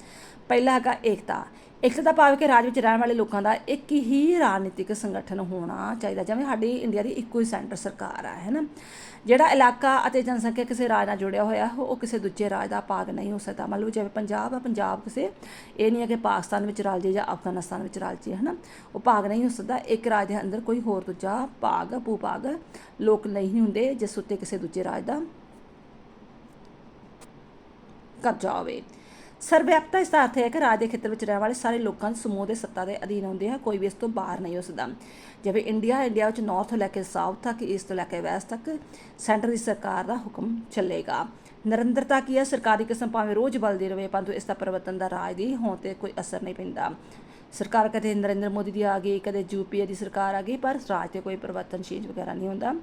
ਪਹਿਲਾ ਹੈਗਾ ਏਕਤਾ। ਏਕਤਾ ਦਾ ਭਾਵ ਕਿ ਰਾਜ ਵਿੱਚ ਰਹਿਣ ਵਾਲੇ ਲੋਕਾਂ ਦਾ ਇੱਕ ਹੀ ਰਾਜਨੀਤਿਕ ਸੰਗਠਨ ਹੋਣਾ ਚਾਹੀਦਾ, ਜਿਵੇਂ ਸਾਡੀ ਇੰਡੀਆ ਦੀ ਇੱਕੋ ਹੀ ਸੈਂਟਰ ਸਰਕਾਰ ਆ, ਹੈ ਨਾ? ਜਿਹੜਾ ਇਲਾਕਾ ਅਤੇ ਜਨਸੰਖਿਆ ਕਿਸੇ ਰਾਜ ਨਾਲ ਜੁੜਿਆ ਹੋਇਆ ਹੋ ਉਹ ਕਿਸੇ ਦੂਜੇ ਰਾਜ ਦਾ ਭਾਗ ਨਹੀਂ ਹੋ ਸਕਦਾ। ਮੰਨ ਲਓ ਜਿਵੇਂ ਪੰਜਾਬ ਆ, ਪੰਜਾਬ ਕਿਸੇ ਇਹ ਨਹੀਂ ਹੈ ਕਿ ਪਾਕਿਸਤਾਨ ਵਿੱਚ ਰਲ ਜੇ ਜਾਂ ਅਫਗਾਨਿਸਤਾਨ ਵਿੱਚ ਰਲ ਜੇ ਹਨਾ? ਉਹ ਭਾਗ ਨਹੀਂ ਹੋ ਸਕਦਾ। ਇੱਕ ਰਾਜ ਦੇ ਅੰਦਰ ਕੋਈ ਹੋਰ ਦੂਜਾ ਭਾਗ, ਭੂਭਾਗ ਲੋਕ ਨਹੀਂ ਹੁੰਦੇ ਜਿਸ ਉੱਤੇ ਕਿਸੇ ਦੂਜੇ ਰਾਜ ਦਾ ਕਬਜ਼ਾ ਹੋਵੇ। ਸਰਵਿਆਪਤਾ ਇਸ ਦਾ ਅਰਥ ਹੈ ਕਿ ਰਾਜ ਦੇ ਖੇਤਰ ਵਿੱਚ ਰਹਿਣ ਵਾਲੇ ਸਾਰੇ ਲੋਕਾਂ ਦੇ ਸਮੂਹ ਦੇ ਸੱਤਾ ਦੇ ਅਧੀਨ ਹੁੰਦੇ ਹਨ ਕੋਈ ਵੀ ਇਸ ਤੋਂ ਬਾਹਰ ਨਹੀਂ ਹੋ ਸਕਦਾ। ਜਿਵੇਂ ਇੰਡੀਆ ਇੰਡੀਆ ਵਿੱਚ ਨਾਰਥ ਤੋਂ ਲੈ ਕੇ ਸਾਊਥ ਤੱਕ ਈਸਟ ਤੋਂ ਲੈ ਕੇ ਵੈਸਟ ਤੱਕ ਸੈਂਟਰ ਦੀ ਸਰਕਾਰ ਦਾ ਹੁਕਮ ਚੱਲੇਗਾ। ਨਿਰੰਤਰਤਾ ਕੀ ਹੈ? ਸਰਕਾਰੀ ਕਿਸਮ ਭਾਵੇਂ ਰੋਜ਼ ਬਦਲਦੀ ਰਹੇ, ਪਰੰਤੂ ਇਸ ਦਾ ਪਰਿਵਰਤਨ ਦਾ ਰਾਜ ਦੀ ਹੋਂ ਤੇ ਕੋਈ ਅਸਰ ਨਹੀਂ ਪੈਂਦਾ। ਸਰਕਾਰ ਕਦੇ ਨਰਿੰਦਰ ਮੋਦੀ ਦੀ ਆ ਗਈ, ਕਦੇ ਯੂਪੀਏ ਦੀ ਸਰਕਾਰ ਆ ਗਈ, ਪਰ ਰਾਜ ਤੇ ਕੋਈ ਪਰਿਵਰਤਨ ਚੇਂਜ ਵਗੈਰਾ ਨਹੀਂ ਹੁੰਦਾ।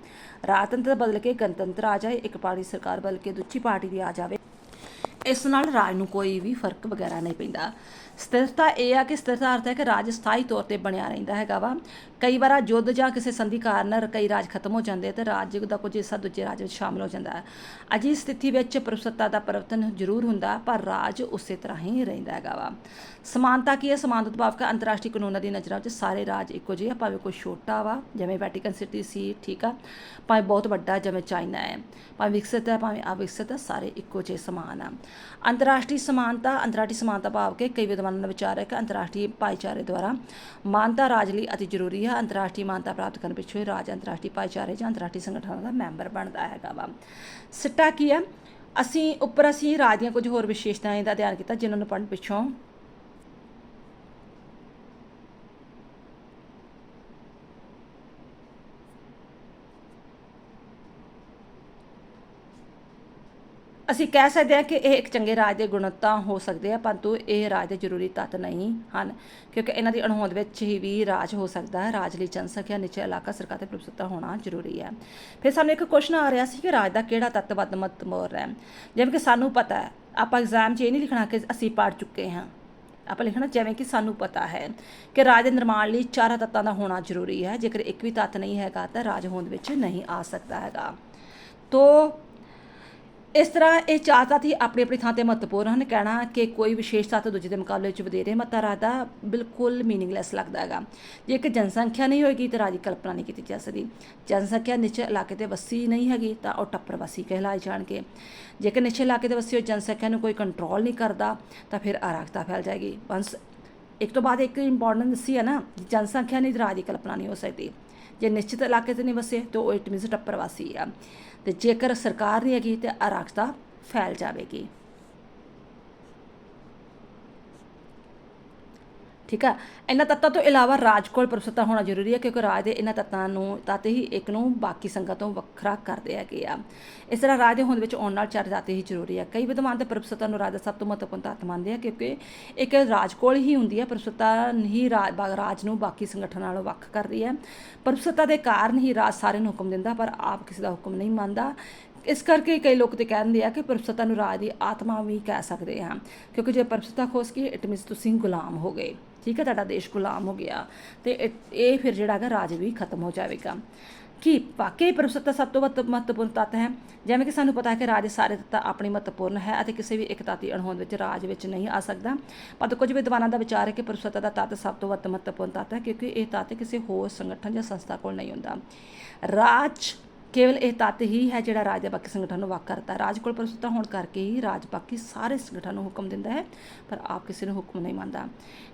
ਰਾਜਤੰਤਰ ਬਦਲ ਕੇ ਗਣਤੰਤਰ ਆ ਜਾਏ, ਇੱਕ ਪਾਰਟੀ ਸਰਕਾਰ ਬਦਲ ਕੇ ਦੂਜੀ ਪਾਰਟੀ ਦੀ ਆ ਜਾਵੇ ਇਸ ਨਾਲ ਰਾਜ ਨੂੰ ਕੋਈ ਵੀ ਫ਼ਰਕ ਵਗੈਰਾ ਨਹੀਂ ਪੈਂਦਾ। ਸਥਿਰਤਾ ਇਹ ਆ ਕਿ ਸਥਿਰਤਾ ਅਰਥ ਹੈ ਕਿ ਰਾਜ ਸਥਾਈ ਤੌਰ ਤੇ ਬਣਿਆ ਰਹਿੰਦਾ ਹੈਗਾ ਵਾ। ਕਈ ਵਾਰ ਯੁੱਧ ਜਾਂ ਕਿਸੇ ਸੰਧੀ ਕਾਰਨ ਕਈ ਰਾਜ ਖਤਮ ਹੋ ਜਾਂਦੇ ਤੇ ਰਾਜ ਦਾ ਕੁਝ ਹਿੱਸਾ ਦੂਜੇ ਰਾਜ ਵਿੱਚ ਸ਼ਾਮਲ ਹੋ ਜਾਂਦਾ ਹੈ। ਅਜੀ ਸਥਿਤੀ ਵਿੱਚ ਪ੍ਰਭੂਸੱਤਾ ਦਾ ਪਰਿਵਰਤਨ ਜ਼ਰੂਰ ਹੁੰਦਾ, ਪਰ ਰਾਜ ਉਸੇ ਤਰ੍ਹਾਂ ਹੀ ਰਹਿੰਦਾ ਹੈਗਾ ਵਾ। ਸਮਾਨਤਾ ਕੀ ਹੈ? ਸਮਾਨਤਾ ਤੋਂ ਭਾਵ ਕਿ ਅੰਤਰਰਾਸ਼ਟਰੀ ਕਾਨੂੰਨਾਂ ਦੀ ਨਜ਼ਰਾਂ ਵਿੱਚ ਸਾਰੇ ਰਾਜ ਇੱਕੋ ਜਿਹੇ ਆ, ਭਾਵੇਂ ਕੋਈ ਛੋਟਾ ਵਾ, ਜਿਵੇਂ ਵੈਟੀਕਨ ਸਿਟੀ ਸੀ, ਠੀਕ ਆ, ਭਾਵੇਂ ਬਹੁਤ ਵੱਡਾ ਜਿਵੇਂ ਚਾਈਨਾ ਹੈ, ਭਾਵੇਂ ਵਿਕਸਿਤ ਹੈ, ਭਾਵੇਂ ਅਵਿਕਸਿਤ ਹੈ, ਸਾਰੇ ਇੱਕੋ ਜਿਹੇ ਸਮਾਨ ਆ। ਅੰਤਰਰਾਸ਼ਟਰੀ ਸਮਾਨਤਾ ਅੰਤਰਰਾਸ਼ਟਰੀ ਸਮਾਨਤਾ ਭਾਵ ਕਿ ਕਈ ਵਿਦਵਾਨਾਂ ਦਾ ਵਿਚਾਰ ਹੈ ਕਿ ਅੰਤਰਰਾਸ਼ਟਰੀ ਭਾਈਚਾਰੇ ਦੁਆਰਾ ਮਾਨਤਾ ਰਾਜ ਲਈ ਅਤੀ ਜ਼ਰੂਰੀ ਹੈ। ਅੰਤਰਰਾਸ਼ਟਰੀ ਮਾਨਤਾ ਪ੍ਰਾਪਤ ਕਰਨ ਪਿੱਛੋਂ ਹੀ ਰਾਜ ਅੰਤਰਰਾਸ਼ਟਰੀ ਭਾਈਚਾਰੇ ਜਾਂ ਅੰਤਰਰਾਸ਼ਟਰੀ ਸੰਗਠਨਾਂ ਦਾ ਮੈਂਬਰ ਬਣਦਾ ਹੈਗਾ ਵਾ। ਸਿੱਟਾ ਕੀ ਹੈ? ਅਸੀਂ, ਉੱਪਰ ਅਸੀਂ ਰਾਜ ਦੀਆਂ ਕੁਝ ਹੋਰ ਵਿਸ਼ੇਸ਼ਤਾਵਾਂ ਦਾ ਧਿਆਨ ਕੀਤਾ, ਜਿਨ੍ਹਾਂ ਨੂੰ ਪੜ੍ਹਨ ਪਿੱਛੋਂ ਅਸੀਂ ਕਹਿ ਸਕਦੇ ਹਾਂ ਕਿ ਇਹ ਇੱਕ ਚੰਗੇ ਰਾਜ ਦੇ ਗੁਣਤਾ ਹੋ ਸਕਦੇ ਆ, ਪਰੰਤੂ ਇਹ ਰਾਜ ਦੇ ਜ਼ਰੂਰੀ ਤੱਤ ਨਹੀਂ ਹਨ, ਕਿਉਂਕਿ ਇਹਨਾਂ ਦੀ ਅਣਹੋਂਦ ਵਿੱਚ ਹੀ ਵੀ ਰਾਜ ਹੋ ਸਕਦਾ ਹੈ। ਰਾਜ ਲਈ ਜਨਸੰਖਿਆ ਨਿਚੇ ਇਲਾਕਾ, ਸਰਕਾਰ ਤੇ ਪ੍ਰਭੁੱਤਾ ਹੋਣਾ ਜ਼ਰੂਰੀ ਹੈ। ਫਿਰ ਸਾਨੂੰ ਇੱਕ ਕੁਐਸਚਨ ਆ ਰਿਹਾ ਸੀ ਕਿ ਰਾਜ ਦਾ ਕਿਹੜਾ ਤੱਤ ਵੱਧ ਮਹੱਤਵਪੂਰਨ ਹੈ। ਜਿਵੇਂ ਕਿ ਸਾਨੂੰ ਪਤਾ ਹੈ, ਆਪਾਂ ਐਗਜ਼ਾਮ 'ਚ ਇਹ ਨਹੀਂ ਲਿਖਣਾ ਕਿ ਅਸੀਂ ਪੜ੍ਹ ਚੁੱਕੇ ਹਾਂ। ਆਪਾਂ ਲਿਖਣਾ ਜਿਵੇਂ ਕਿ ਸਾਨੂੰ ਪਤਾ ਹੈ ਕਿ ਰਾਜ ਦੇ ਨਿਰਮਾਣ ਲਈ ਚਾਰ ਤੱਤਾਂ ਦਾ ਹੋਣਾ ਜ਼ਰੂਰੀ ਹੈ। ਜੇਕਰ ਇੱਕ ਵੀ ਤੱਤ ਨਹੀਂ ਹੈਗਾ ਤਾਂ ਰਾਜ ਹੋਂਦ ਵਿੱਚ ਨਹੀਂ ਆ ਸਕਦਾ ਹੈਗਾ। ਤੋ ਇਸ ਤਰ੍ਹਾਂ ਇਹ ਚਾਰ ਤੱਤ ਹੀ ਆਪਣੀ ਆਪਣੀ ਥਾਂ ਤੇ ਮਹੱਤਵਪੂਰਨ ਹਨ। ਕਹਿਣਾ ਕਿ ਕੋਈ ਵਿਸ਼ੇਸ਼ ਤੱਤ ਦੂਜੇ ਦੇ ਮੁਕਾਬਲੇ ਵਿੱਚ ਵਧੇਰੇ ਮਹੱਤਵ ਰੱਖਦਾ ਬਿਲਕੁਲ ਮੀਨਿੰਗਲੈਸ ਲੱਗਦਾ ਹੈਗਾ। ਜੇਕਰ ਜਨਸੰਖਿਆ ਨਹੀਂ ਹੋਏਗੀ ਤਾਂ ਰਾਜ ਦੀ ਕਲਪਨਾ ਨਹੀਂ ਕੀਤੀ ਜਾ ਸਕਦੀ। ਜਨਸੰਖਿਆ ਨਿਚੇ ਇਲਾਕੇ ਤੇ ਵਸੀ ਨਹੀਂ ਹੈਗੀ ਤਾਂ ਉਹ ਟੱਪਰਵਾਸੀ ਕਹਿਲਾਏ ਜਾਣਗੇ। ਜੇਕਰ ਨਿਚੇ ਇਲਾਕੇ 'ਤੇ ਵਸੀ ਹੋਈ ਜਨਸੰਖਿਆ ਨੂੰ ਕੋਈ ਕੰਟਰੋਲ ਨਹੀਂ ਕਰਦਾ ਤਾਂ ਫਿਰ ਅਰਾਜਕਤਾ ਫੈਲ ਜਾਏਗੀ। ਵੰਸ ਇੱਕ ਤੋਂ ਬਾਅਦ ਇੱਕ ਇੰਪੋਰਟੈਂਟ ਸੀ ਹੈ ਨਾ, ਜਨਸੰਖਿਆ ਨਹੀਂ ਰਾਜ ਦੀ ਕਲਪਨਾ ਨਹੀਂ ਹੋ ਸਕਦੀ। ਜੇ ਨਿਸ਼ਚਿਤ ਇਲਾਕੇ ਤੇ ਨਹੀਂ ਵਸੇ ਤਾਂ ਉਹ ਇਟ ਮੀਨਸ ਟੱਪਰਵਾਸੀ ਆ। ਤੇ ਜੇਕਰ ਸਰਕਾਰ ਨਹੀਂ ਹੈਗੀ ਤੇ ਅਰਾਜਕਤਾ ਫੈਲ ਜਾਵੇਗੀ। ਠੀਕ ਆ? ਇਹਨਾਂ ਤੱਤਾਂ ਤੋਂ ਇਲਾਵਾ ਰਾਜ ਕੋਲ ਪ੍ਰਭੁੱਤਾ ਹੋਣਾ ਜ਼ਰੂਰੀ ਹੈ ਕਿਉਂਕਿ ਰਾਜ ਦੇ ਇਹਨਾਂ ਤੱਤਾਂ ਨੂੰ ਤੱਤ ਹੀ ਇੱਕ ਨੂੰ ਬਾਕੀ ਸੰਗਤਾਂ ਤੋਂ ਵੱਖਰਾ ਕਰਦੇ ਹੈਗੇ ਆ। ਇਸ ਤਰ੍ਹਾਂ ਰਾਜ ਦੇ ਹੋਂਦ ਵਿੱਚ ਆਉਣ ਨਾਲ ਚਾਰ ਤੱਤ ਹੀ ਜ਼ਰੂਰੀ ਹੈ ਕਈ ਵਿਦਵਾਨ ਤੇ ਪ੍ਰਭੁੱਤਾ ਨੂੰ ਰਾਜ ਦਾ ਸਭ ਤੋਂ ਮਹੱਤਵਪੂਰਨ ਤੱਤ ਮੰਨਦੇ ਆ ਕਿਉਂਕਿ ਇੱਕ ਰਾਜ ਕੋਲ ਹੀ ਹੁੰਦੀ ਹੈ ਪ੍ਰਭੁੱਤਾ ਨਹੀਂ ਰਾਜ ਰਾਜ ਨੂੰ ਬਾਕੀ ਸੰਗਠਨਾਂ ਨਾਲੋਂ ਵੱਖ ਕਰਦੀ ਹੈ ਪ੍ਰਭੁੱਤਾ ਦੇ ਕਾਰਨ ਹੀ ਰਾਜ ਸਾਰਿਆਂ ਨੂੰ ਹੁਕਮ ਦਿੰਦਾ ਪਰ ਆਪ ਕਿਸੇ ਦਾ ਹੁਕਮ ਨਹੀਂ ਮੰਨਦਾ। ਇਸ ਕਰਕੇ ਕਈ ਲੋਕ ਤੇ ਕਹਿੰਦੇ ਆ ਕਿ ਪ੍ਰਭੁੱਤਾ ਨੂੰ ਰਾਜ ਦੀ ਆਤਮਾ ਵੀ ਕਹਿ ਸਕਦੇ ਹਾਂ ਕਿਉਂਕਿ ਜੇ ਪ੍ਰਭੁੱਤਾ ਖੋਸ ਗਈ ਇਟ ਮੀਨਸ ਤੁਸੀਂ ਗੁਲਾਮ ਹੋ ਗਏ। ਠੀਕ ਹੈ, ਤੁਹਾਡਾ ਦੇਸ਼ ਗੁਲਾਮ ਹੋ ਗਿਆ ਤੇ ਇਹ- ਇਹ ਫਿਰ ਜਿਹੜਾ ਹੈਗਾ ਰਾਜ ਵੀ ਖਤਮ ਹੋ ਜਾਵੇਗਾ। ਕਿ ਵਾਕਈ ਪ੍ਰਭੂਸੱਤਾ ਸਭ ਤੋਂ ਵੱਧ ਮਹੱਤਵਪੂਰਨ ਤੱਤ ਹੈ? ਜਿਵੇਂ ਕਿ ਸਾਨੂੰ ਪਤਾ ਹੈ ਕਿ ਰਾਜ ਦੇ ਸਾਰੇ ਤੱਤ ਆਪਣੇ ਮਹੱਤਵਪੂਰਨ ਹੈ ਅਤੇ ਕਿਸੇ ਵੀ ਇੱਕ ਤੱਤ ਦੀ ਅਣਹੋਂਦ ਵਿੱਚ ਰਾਜ ਵਿੱਚ ਨਹੀਂ ਆ ਸਕਦਾ। ਪਰ ਕੁਝ ਵਿਦਵਾਨਾਂ ਦਾ ਵਿਚਾਰ ਹੈ ਕਿ ਪ੍ਰਭੂਸੱਤਾ ਦਾ ਤੱਤ ਸਭ ਤੋਂ ਵੱਧ ਮਹੱਤਵਪੂਰਨ ਤੱਤ ਹੈ ਕਿਉਂਕਿ ਇਹ ਤੱਤ ਕਿਸੇ ਹੋਰ ਸੰਗਠਨ ਜਾਂ ਸੰਸਥਾ ਕੋਲ ਨਹੀਂ ਹੁੰਦਾ। ਰਾਜ ਕੇਵਲ ਇਹ ਤੱਤ ਹੀ ਹੈ ਜਿਹੜਾ ਰਾਜ ਦੇ ਬਾਕੀ ਸੰਗਠਨ ਨੂੰ ਵੱਖ ਕਰਦਾ ਹੈ। ਰਾਜ ਕੋਲ ਪ੍ਰਸੁੱਤਾ ਹੋਣ ਕਰਕੇ ਹੀ ਰਾਜ ਬਾਕੀ ਸਾਰੇ ਸੰਗਠਨ ਨੂੰ ਹੁਕਮ ਦਿੰਦਾ ਹੈ, ਪਰ ਆਪ ਕਿਸੇ ਨੂੰ ਹੁਕਮ ਨਹੀਂ ਮੰਨਦਾ।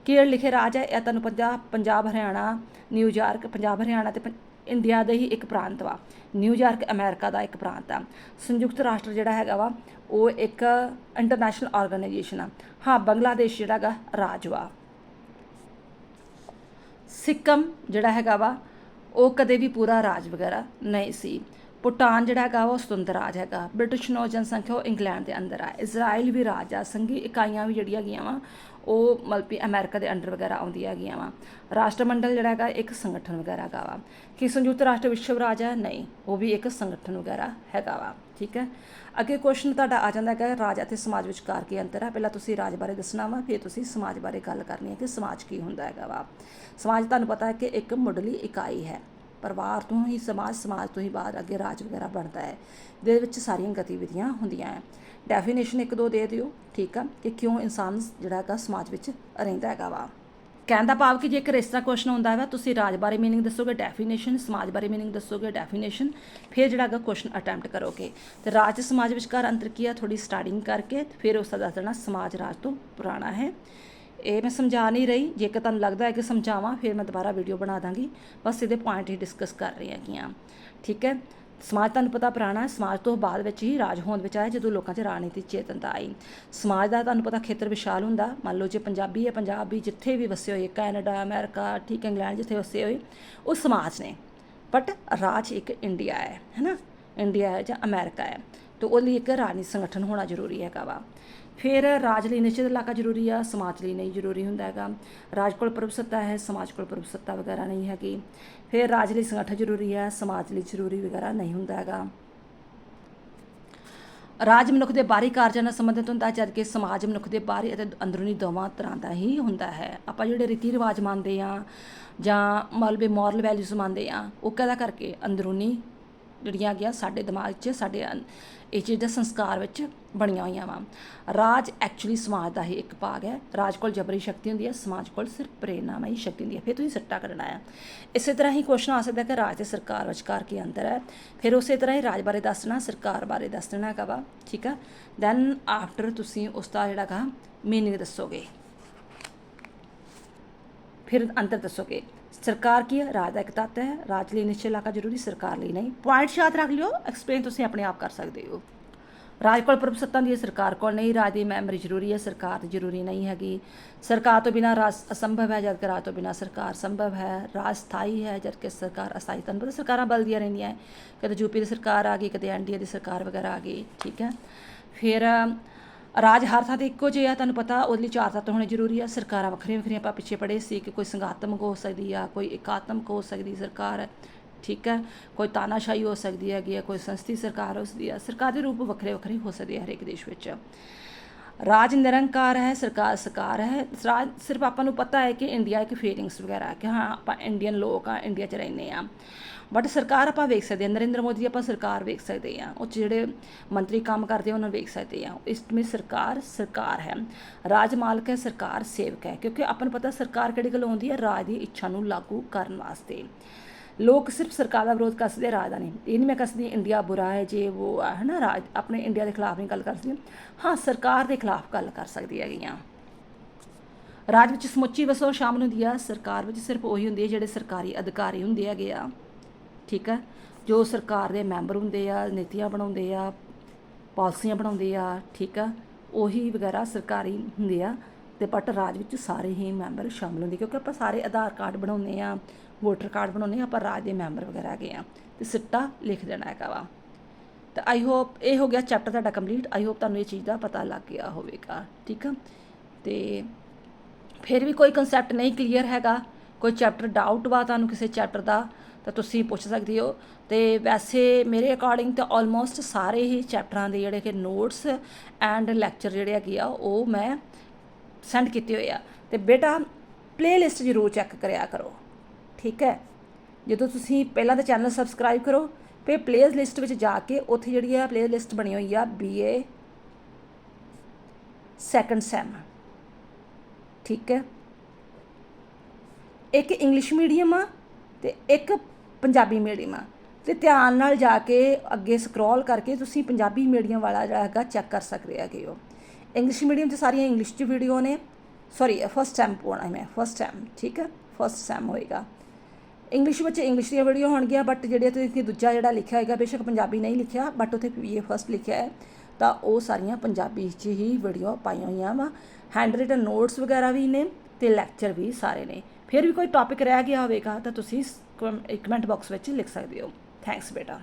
ਕੇਵਲ ਲਿਖੇ ਰਾਜ ਹੈ, ਇਹ ਤੁਹਾਨੂੰ ਪੰਜਾਬ ਪੰਜਾਬ, ਹਰਿਆਣਾ ਨਿਊਯਾਰਕ ਪੰਜਾਬ, ਹਰਿਆਣਾ ਤੇ ਪੰ- ਇੰਡੀਆ ਦੇ ਹੀ ਇੱਕ ਪ੍ਰਾਂਤ ਵਾ। ਨਿਊਯਾਰਕ ਅਮਰੀਕਾ ਦਾ ਇੱਕ ਪ੍ਰਾਂਤ ਆ। ਸੰਯੁਕਤ ਰਾਸ਼ਟਰ ਜਿਹੜਾ ਹੈਗਾ ਵਾ, ਉਹ ਇੱਕ ਇੰਟਰਨੈਸ਼ਨਲ ਆਰਗੇਨਾਈਜੇਸ਼ਨ ਆ। ਹਾਂ, ਬੰਗਲਾਦੇਸ਼ ਜਿਹੜਾ ਹੈਗਾ ਰਾਜ ਵਾ। ਸਿੱਕਮ ਜਿਹੜਾ ਹੈਗਾ ਵਾ ਉਹ ਕਦੇ ਵੀ ਪੂਰਾ ਰਾਜ ਵਗੈਰਾ ਨਹੀਂ ਸੀ। ਭੂਟਾਨ ਜਿਹੜਾ ਹੈਗਾ ਵਾ ਉਹ ਸੁਤੰਤਰ ਰਾਜ ਹੈਗਾ। ਬ੍ਰਿਟਿਸ਼ ਨੌ ਜਨਸੰਖਿਆ ਉਹ ਇੰਗਲੈਂਡ ਦੇ ਅੰਦਰ ਆ ਇਜ਼ਰਾਈਲ ਵੀ ਰਾਜ ਆ। ਸੰਘੀ ਇਕਾਈਆਂ ਵੀ ਜਿਹੜੀਆਂ ਹੈਗੀਆਂ ਵਾ, ਉਹ ਮਲਪੀ ਅਮਰੀਕਾ ਦੇ ਅੰਡਰ ਵਗੈਰਾ ਆਉਂਦੀਆਂ ਹੈਗੀਆਂ ਵਾ। ਰਾਸ਼ਟਰਮੰਡਲ ਜਿਹੜਾ ਹੈਗਾ ਇੱਕ ਸੰਗਠਨ ਵਗੈਰਾ ਹੈਗਾ ਵਾ। ਕਿ ਸੰਯੁਕਤ ਰਾਸ਼ਟਰ ਵਿਸ਼ਵ ਰਾਜ ਹੈ? ਨਹੀਂ। ਉਹ ਵੀ ਇੱਕ ਸੰਗਠਨ ਵਗੈਰਾ ਹੈਗਾ ਵਾ। ਠੀਕ ਹੈ? ਅੱਗੇ ਕੁਐਸਚਨ ਤੁਹਾਡਾ ਆ ਜਾਂਦਾ ਹੈਗਾ, ਰਾਜ ਅਤੇ ਸਮਾਜ ਵਿਚਕਾਰ ਕੀ ਅੰਤਰ ਹੈ ਪਹਿਲਾਂ ਤੁਸੀਂ ਰਾਜ ਬਾਰੇ ਦੱਸਣਾ ਵਾ, ਫਿਰ ਤੁਸੀਂ ਸਮਾਜ ਬਾਰੇ ਗੱਲ ਕਰਨੀ ਹੈ ਕਿ ਸਮਾਜ ਕੀ ਹੁੰਦਾ ਹੈਗਾ ਵਾ। ਸਮਾਜ ਤੁਹਾਨੂੰ ਪਤਾ ਹੈ ਕਿ ਇੱਕ ਮੁੱਢਲੀ ਇਕਾਈ ਹੈ। ਪਰਿਵਾਰ ਤੋਂ ਹੀ ਸਮਾਜ ਸਮਾਜ ਤੋਂ ਹੀ ਬਾਅਦ ਅੱਗੇ ਰਾਜ ਵਗੈਰਾ ਬਣਦਾ ਹੈ। ਦੇ ਵਿੱਚ ਸਾਰੀਆਂ ਗਤੀਵਿਧੀਆਂ ਹੁੰਦੀਆਂ ਹੈ। ਡੈਫੀਨੇਸ਼ਨ ਇੱਕ ਦੋ ਦੇ ਦਿਓ, ਠੀਕ ਆ? ਕਿ ਕਿਉਂ ਇਨਸਾਨ ਜਿਹੜਾ ਹੈਗਾ ਸਮਾਜ ਵਿੱਚ ਰਹਿੰਦਾ ਹੈਗਾ ਵਾ। ਕਹਿਣ ਦਾ ਭਾਵ ਕਿ ਜੇਕਰ ਇਸ ਤਰ੍ਹਾਂ ਕੁਐਸਚਨ ਆਉਂਦਾ ਹੈ ਤੁਸੀਂ ਰਾਜ ਬਾਰੇ ਮੀਨਿੰਗ ਦੱਸੋਗੇ ਡੈਫੀਨੇਸ਼ਨ ਸਮਾਜ ਬਾਰੇ ਮੀਨਿੰਗ ਦੱਸੋਗੇ ਡੈਫੀਨੇਸ਼ਨ ਫਿਰ ਜਿਹੜਾ ਹੈਗਾ ਕੁਐਸਚਨ ਅਟੈਂਪਟ ਕਰੋਗੇ। ਤੇ ਰਾਜ ਤੇ ਸਮਾਜ ਵਿਚਕਾਰ ਅੰਤਰ ਕੀ ਆ? ਥੋੜੀ ਸਟਾਰਟਿੰਗ ਕਰਕੇ, ਫਿਰ ਉਸ ਦਾ ਦੱਸ ਦੇਣਾ ਸਮਾਜ ਰਾਜ ਤੋਂ ਪੁਰਾਣਾ ਹੈ। ਇਹ ਮੈਂ ਸਮਝਾ ਨਹੀਂ ਰਹੀ। ਜੇਕਰ ਤੁਹਾਨੂੰ ਲੱਗਦਾ ਹੈ ਕਿ ਸਮਝਾਵਾਂ, ਫਿਰ ਮੈਂ ਦੁਬਾਰਾ ਵੀਡੀਓ ਬਣਾ ਦਾਂਗੀ। ਬਸ ਇਹਦੇ ਪੁਆਇੰਟ ਹੀ ਡਿਸਕਸ ਕਰ ਰਹੀ ਹੈਗੀਆਂ। ਠੀਕ ਹੈ? ਸਮਾਜ ਤੁਹਾਨੂੰ ਪਤਾ ਪੁਰਾਣਾ ਸਮਾਜ ਤੋਂ ਬਾਅਦ ਵਿੱਚ ਹੀ ਰਾਜ ਹੋਂਦ ਵਿੱਚ ਆਇਆ, ਜਦੋਂ ਲੋਕਾਂ 'ਚ ਰਾਜਨੀਤੀ ਚੇਤਨਤਾ ਆਈ। ਸਮਾਜ ਦਾ ਤੁਹਾਨੂੰ ਪਤਾ ਖੇਤਰ ਵਿਸ਼ਾਲ ਹੁੰਦਾ। ਮੰਨ ਲਓ ਜੇ ਪੰਜਾਬੀ ਹੈ, ਪੰਜਾਬੀ ਜਿੱਥੇ ਵੀ ਵਸੇ ਹੋਏ, ਕੈਨੇਡਾ, ਅਮਰੀਕਾ, ਠੀਕ ਇੰਗਲੈਂਡ ਜਿੱਥੇ ਵਸੇ ਹੋਏ, ਉਹ ਸਮਾਜ ਨੇ। ਬਟ ਰਾਜ ਇੱਕ ਇੰਡੀਆ ਹੈ ਹੈਨਾ ਇੰਡੀਆ ਹੈ ਜਾਂ ਅਮਰੀਕਾ ਹੈ। ਤੇ ਉਹਦੇ ਲਈ ਇੱਕ ਰਾਜਨੀਤਿਕ ਸੰਗਠਨ ਹੋਣਾ ਜ਼ਰੂਰੀ ਹੈਗਾ ਵਾ। ਫਿਰ ਰਾਜ ਲਈ ਨਿਸ਼ਚਿਤ ਇਲਾਕਾ ਜ਼ਰੂਰੀ ਆ, ਸਮਾਜ ਲਈ ਨਹੀਂ ਜ਼ਰੂਰੀ ਹੁੰਦਾ ਹੈਗਾ। ਰਾਜ ਕੋਲ ਪ੍ਰਭੂਸੱਤਾ ਹੈ, ਸਮਾਜ ਕੋਲ ਪ੍ਰਭੂਸੱਤਾ ਵਗੈਰਾ ਨਹੀਂ ਹੈਗੀ। ਫਿਰ ਰਾਜ ਲਈ ਸੰਗਠਨ ਜ਼ਰੂਰੀ ਹੈ, ਸਮਾਜ ਲਈ ਜ਼ਰੂਰੀ ਵਗੈਰਾ ਨਹੀਂ ਹੁੰਦਾ ਹੈਗਾ। ਰਾਜ ਮਨੁੱਖ ਦੇ ਬਾਹਰੀ ਕਾਰਜਾਂ ਨਾਲ ਸੰਬੰਧਿਤ ਹੁੰਦਾ ਜਦਕਿ ਸਮਾਜ ਮਨੁੱਖ ਦੇ ਬਾਹਰੀ ਅਤੇ ਅੰਦਰੂਨੀ ਦੋਵਾਂ ਤਰ੍ਹਾਂ ਦਾ ਹੀ ਹੁੰਦਾ ਹੈ। ਆਪਾਂ ਜਿਹੜੇ ਰੀਤੀ ਰਿਵਾਜ ਮੰਨਦੇ ਆ ਜਾਂ ਮਲਬੇ ਮੋਰਲ ਵੈਲਿਊਜ਼ ਮੰਨਦੇ ਆ ਉਹ ਕਦਾ ਕਰਕੇ? ਅੰਦਰੂਨੀ ਜਿਹੜੀਆਂ ਗਿਆ ਸਾਡੇ ਦਿਮਾਗ 'ਚ, ਸਾਡੇ ਅੰ- ਇਹ ਚੀਜ਼ ਦੇ ਸੰਸਕਾਰ ਵਿੱਚ ਬਣੀਆਂ ਹੋਈਆਂ ਵਾ। ਰਾਜ ਐਕਚੁਅਲੀ ਸਮਾਜ ਦਾ ਹੀ ਇੱਕ ਭਾਗ ਹੈ। ਰਾਜ ਕੋਲ ਜਬਰੀ ਸ਼ਕਤੀ ਹੁੰਦੀ ਹੈ, ਸਮਾਜ ਕੋਲ ਸਿਰਫ ਪ੍ਰੇਰਨਾਮਈ ਸ਼ਕਤੀ ਹੁੰਦੀ ਹੈ। ਫਿਰ ਤੁਸੀਂ ਸੱਟਾ ਕੱਢਣਾ ਹੈ ਇਸੇ ਤਰ੍ਹਾਂ ਹੀ ਕੁਐਸਚਨ ਆ ਸਕਦਾ ਕਿ ਰਾਜ ਤੇ ਸਰਕਾਰ ਵਿਚਕਾਰ ਕੀ ਅੰਤਰ ਹੈ। ਫਿਰ ਉਸੇ ਤਰ੍ਹਾਂ ਹੀ ਰਾਜ ਬਾਰੇ ਦੱਸਣਾ ਸਰਕਾਰ ਬਾਰੇ ਦੱਸਣਾ ਹੈਗਾ ਵਾ, ਠੀਕ ਆ? ਦੈਨ ਆਫਟਰ ਤੁਸੀਂ ਉਸ ਦਾ ਜਿਹੜਾ ਗਾ ਮੀਨਿੰਗ ਦੱਸੋਗੇ। ਫਿਰ ਅੰਤਰ ਦੱਸੋਗੇ। ਸਰਕਾਰ ਕੀ ਹੈ? ਰਾਜ ਦਾ ਇੱਕ ਤੱਤ ਹੈ। ਰਾਜ ਲਈ ਨਿਸ਼ਚਿਤ ਇਲਾਕਾ ਜ਼ਰੂਰੀ, ਸਰਕਾਰ ਲਈ ਨਹੀਂ। ਪੁਆਇੰਟ ਯਾਦ ਰੱਖ ਲਿਓ ਐਕਸਪਲੇਨ ਤੁਸੀਂ ਆਪਣੇ ਆਪ ਕਰ ਸਕਦੇ ਹੋ। ਰਾਜ ਕੋਲ ਪ੍ਰਭੂਸੱਤਾ ਦੀ ਹੈ, ਸਰਕਾਰ ਕੋਲ ਨਹੀਂ। ਰਾਜ ਦੀ ਮੈਂਬਰੀ ਜ਼ਰੂਰੀ ਹੈ, ਸਰਕਾਰ ਦੀ ਜ਼ਰੂਰੀ ਨਹੀਂ ਹੈਗੀ। ਸਰਕਾਰ ਤੋਂ ਬਿਨਾਂ ਰਾਜ ਅਸੰਭਵ ਹੈ, ਜਦਕਿ ਰਾਜ ਤੋਂ ਬਿਨਾਂ ਸਰਕਾਰ ਸੰਭਵ ਹੈ। ਰਾਜ ਸਥਾਈ ਹੈ, ਜਦਕਿ ਸਰਕਾਰ ਅਸਥਾਈ। ਤੁਹਾਨੂੰ ਪਤਾ ਸਰਕਾਰਾਂ ਬਲਦੀਆਂ ਰਹਿੰਦੀਆਂ ਹੈ। ਕਦੇ ਯੂਪੀ ਦੀ ਸਰਕਾਰ ਆ ਗਈ, ਕਦੇ ਐਨਡੀਏ ਦੀ ਸਰਕਾਰ ਵਗੈਰਾ ਆ ਗਈ, ਠੀਕ ਹੈ। ਫਿਰ ਰਾਜ ਹਰ ਥਾਂ ਤੇ ਇੱਕੋ ਜਿਹਾ ਆ, ਤੁਹਾਨੂੰ ਪਤਾ ਉਹਦੇ ਲਈ ਚਾਰ ਤੱਤ ਹੋਣੇ ਜ਼ਰੂਰੀ ਆ। ਸਰਕਾਰਾਂ ਵੱਖਰੀਆਂ ਵੱਖਰੀਆਂ ਆਪਾਂ ਪਿੱਛੇ ਪੜੇ ਸੀ ਕਿ ਕੋਈ ਸੰਘਾਤਮਕ ਹੋ ਸਕਦੀ ਆ ਕੋਈ ਇਕਾਤਮਕ ਹੋ ਸਕਦੀ ਸਰਕਾਰ ਠੀਕ ਹੈ ਕੋਈ ਤਾਨਾਸ਼ਾਹੀ ਹੋ ਸਕਦੀ ਹੈਗੀ ਆ ਕੋਈ ਸੰਸਥੀ ਸਰਕਾਰ ਹੋ ਸਕਦੀ ਆ। ਸਰਕਾਰ ਦੇ ਰੂਪ ਵੱਖਰੇ ਵੱਖਰੇ ਹੋ ਸਕਦੇ ਆ ਹਰੇਕ ਦੇਸ਼ ਵਿੱਚ। ਰਾਜ ਨਿਰੰਕਾਰ ਹੈ ਸਰਕਾਰ ਸਰਕਾਰ ਹੈ। ਰਾਜ, ਸਿਰਫ ਆਪਾਂ ਨੂੰ ਪਤਾ ਹੈ ਕਿ ਇੰਡੀਆ ਇੱਕ ਫੀਲਿੰਗਸ ਵਗੈਰਾ ਹੈ ਕਿ ਹਾਂ, ਆਪਾਂ ਇੰਡੀਅਨ ਲੋਕ ਆ ਇੰਡੀਆ 'ਚ ਰਹਿੰਦੇ ਆ ਬਟ ਸਰਕਾਰ ਆਪਾਂ ਵੇਖ ਸਕਦੇ ਹਾਂ, ਨਰਿੰਦਰ ਮੋਦੀ ਆਪਾਂ ਸਰਕਾਰ ਵੇਖ ਸਕਦੇ ਆ ਉਹ 'ਚ ਜਿਹੜੇ ਮੰਤਰੀ ਕੰਮ ਕਰਦੇ ਆ, ਉਹਨਾਂ ਨੂੰ ਵੇਖ ਸਕਦੇ ਆ ਇਸ ਵਿੱਚ ਸਰਕਾਰ ਸਰਕਾਰ ਹੈ। ਰਾਜ ਮਾਲਕ ਹੈ, ਸਰਕਾਰ ਸੇਵਕ ਹੈ। ਕਿਉਂਕਿ ਆਪਾਂ ਨੂੰ ਪਤਾ ਸਰਕਾਰ ਕਿਹੜੀ ਗੱਲ ਹੁੰਦੀ ਹੈ? ਰਾਜ ਦੀ ਇੱਛਾ ਨੂੰ ਲਾਗੂ ਕਰਨ ਵਾਸਤੇ। ਲੋਕ ਸਿਰਫ ਸਰਕਾਰ ਦਾ ਵਿਰੋਧ ਕਰ ਸਕਦੇ ਰਾਜ ਦਾ ਨਹੀਂ। ਇਹ ਨਹੀਂ ਮੈਂ ਕਹਿੰਦੀ ਇੰਡੀਆ ਬੁਰਾ ਹੈ ਜੇ ਉਹ ਆ, ਹੈ ਨਾ ਰਾਜ ਆਪਣੇ ਇੰਡੀਆ ਦੇ ਖਿਲਾਫ ਨਹੀਂ ਗੱਲ ਕਰ ਸਕਦੀ ਹਾਂ ਸਰਕਾਰ ਦੇ ਖਿਲਾਫ ਗੱਲ ਕਰ ਸਕਦੀ ਹੈਗੀਆਂ। ਰਾਜ ਵਿੱਚ ਸਮੁੱਚੀ ਵਸੋਂ ਸ਼ਾਮਲ ਹੁੰਦੀ ਆ ਸਰਕਾਰ ਵਿੱਚ ਸਿਰਫ ਉਹੀ ਹੁੰਦੀ ਹੈ ਜਿਹੜੇ ਸਰਕਾਰੀ ਅਧਿਕਾਰੀ ਹੁੰਦੇ ਹੈਗੇ ਆ। ਠੀਕ ਆ ਜੋ ਸਰਕਾਰ ਦੇ ਮੈਂਬਰ ਹੁੰਦੇ ਆ ਨੀਤੀਆਂ ਬਣਾਉਂਦੇ ਆ ਪਾਲਿਸੀਆਂ ਬਣਾਉਂਦੇ ਆ ਠੀਕ ਆ ਉਹੀ ਵਗੈਰਾ ਸਰਕਾਰੀ ਹੁੰਦੇ ਆ। ਤੇ ਬਟ ਰਾਜ ਵਿੱਚ ਸਾਰੇ ਹੀ ਮੈਂਬਰ ਸ਼ਾਮਲ ਹੁੰਦੇ ਕਿਉਂਕਿ ਆਪਾਂ ਸਾਰੇ ਆਧਾਰ ਕਾਰਡ ਬਣਾਉਂਦੇ ਆ। ਵੋਟਰ ਕਾਰਡ ਬਣਾਉਂਦੇ ਆ ਆਪਾਂ ਰਾਜ ਦੇ ਮੈਂਬਰ ਵਗੈਰਾ ਹੈਗੇ ਆ ਤੇ ਸਿੱਟਾ ਲਿਖ ਦੇਣਾ ਹੈਗਾ ਵਾ। ਤੇ ਆਈ ਹੋਪ ਇਹ ਹੋ ਗਿਆ ਚੈਪਟਰ ਤੁਹਾਡਾ ਕੰਪਲੀਟ ਆਈ ਹੋਪ ਤੁਹਾਨੂੰ ਇਹ ਚੀਜ਼ ਦਾ ਪਤਾ ਲੱਗ ਗਿਆ ਹੋਵੇਗਾ, ਠੀਕ ਆ? ਤੇ ਫਿਰ ਵੀ ਕੋਈ ਕਨਸੈਪਟ ਨਹੀਂ ਕਲੀਅਰ ਹੈਗਾ, ਕੋਈ ਚੈਪਟਰ ਡਾਊਟ ਵਾ ਤੁਹਾਨੂੰ ਕਿਸੇ ਚੈਪਟਰ ਦਾ, ਤਾਂ ਤੁਸੀਂ ਪੁੱਛ ਸਕਦੇ ਹੋ। ਤੇ ਵੈਸੇ ਮੇਰੇ ਅਕੋਰਡਿੰਗ ਤਾਂ ਆਲਮੋਸਟ ਸਾਰੇ ਹੀ ਚੈਪਟਰਾਂ ਦੇ ਜਿਹੜੇ ਕਿ ਨੋਟਸ ਐਂਡ ਲੈਕਚਰ ਜਿਹੜੇ ਹੈਗੇ ਆ, ਉਹ ਮੈਂ ਸੈਂਡ ਕੀਤੇ ਹੋਏ ਆ। ਤੇ ਬੇਟਾ ਪਲੇਲਿਸਟ ਜ਼ਰੂਰ ਚੈੱਕ ਕਰਿਆ ਕਰੋ। ਠੀਕ ਹੈ। ਜਦੋਂ ਤੁਸੀਂ ਪਹਿਲਾਂ ਤਾਂ ਚੈਨਲ ਸਬਸਕ੍ਰਾਈਬ ਕਰੋ, ਫਿਰ ਪਲੇਲਿਸਟ ਵਿੱਚ ਜਾ ਕੇ ਉੱਥੇ ਜਿਹੜੀ ਆ ਪਲੇਲਿਸਟ ਬਣੀ ਹੋਈ ਆ BA ਸੈਕੰਡ ਸੈਮ ਠੀਕ ਹੈ। ਇੱਕ ਇੰਗਲਿਸ਼ ਮੀਡੀਅਮ ਆ ਤੇ ਇੱਕ ਪੰਜਾਬੀ ਮੀਡੀਅਮ ਆ। ਤੇ ਧਿਆਨ ਨਾਲ ਜਾ ਕੇ ਅੱਗੇ ਸਕਰੋਲ ਕਰਕੇ ਤੁਸੀਂ ਪੰਜਾਬੀ ਮੀਡੀਅਮ ਵਾਲਾ ਜਿਹੜਾ ਹੈਗਾ ਚੈੱਕ ਕਰ ਸਕਦੇ ਹੈਗੇ ਹੋ। ਇੰਗਲਿਸ਼ ਮੀਡੀਅਮ 'ਚ ਸਾਰੀਆਂ ਇੰਗਲਿਸ਼ 'ਚ ਵੀਡੀਓ ਨੇ। ਸੌਰੀ ਫਸਟ ਟਾਈਮ ਪੋਣਾ ਮੈਂ ਫਸਟ ਟਾਈਮ ਠੀਕ ਹੈ ਫਸਟ ਸੈਮ ਹੋਏਗਾ। ਇੰਗਲਿਸ਼ ਵਿੱਚ ਇੰਗਲਿਸ਼ ਦੀਆਂ ਵੀਡੀਓ ਹੋਣਗੀਆਂ ਬਟ ਜਿਹੜੇ ਤੁਸੀਂ ਦੂਜਾ ਜਿਹੜਾ ਲਿਖਿਆ ਹੋਏਗਾ, ਬੇਸ਼ੱਕ ਪੰਜਾਬੀ ਨਹੀਂ ਲਿਖਿਆ ਬਟ ਉੱਥੇ ਇਹ ਫਸਟ ਲਿਖਿਆ ਹੈ, ਤਾਂ ਉਹ ਸਾਰੀਆਂ ਪੰਜਾਬੀ 'ਚ ਹੀ ਵੀਡੀਓ ਪਾਈਆਂ ਹੋਈਆਂ ਵਾ। ਹੈਂਡ ਰਿਟਨ ਨੋਟਸ ਵਗੈਰਾ ਵੀ ਨੇ ਤੇ ਲੈਕਚਰ ਵੀ ਸਾਰੇ ਨੇ। ਫਿਰ ਵੀ ਕੋਈ ਟੌਪਿਕ ਰਹਿ ਗਿਆ ਹੋਵੇਗਾ, ਤਾਂ ਤੁਸੀਂ ਕਮੈਂਟ ਬਾਕਸ ਵਿੱਚ ਲਿਖ ਸਕਦੇ ਹੋ। ਥੈਂਕਸ ਬੇਟਾ।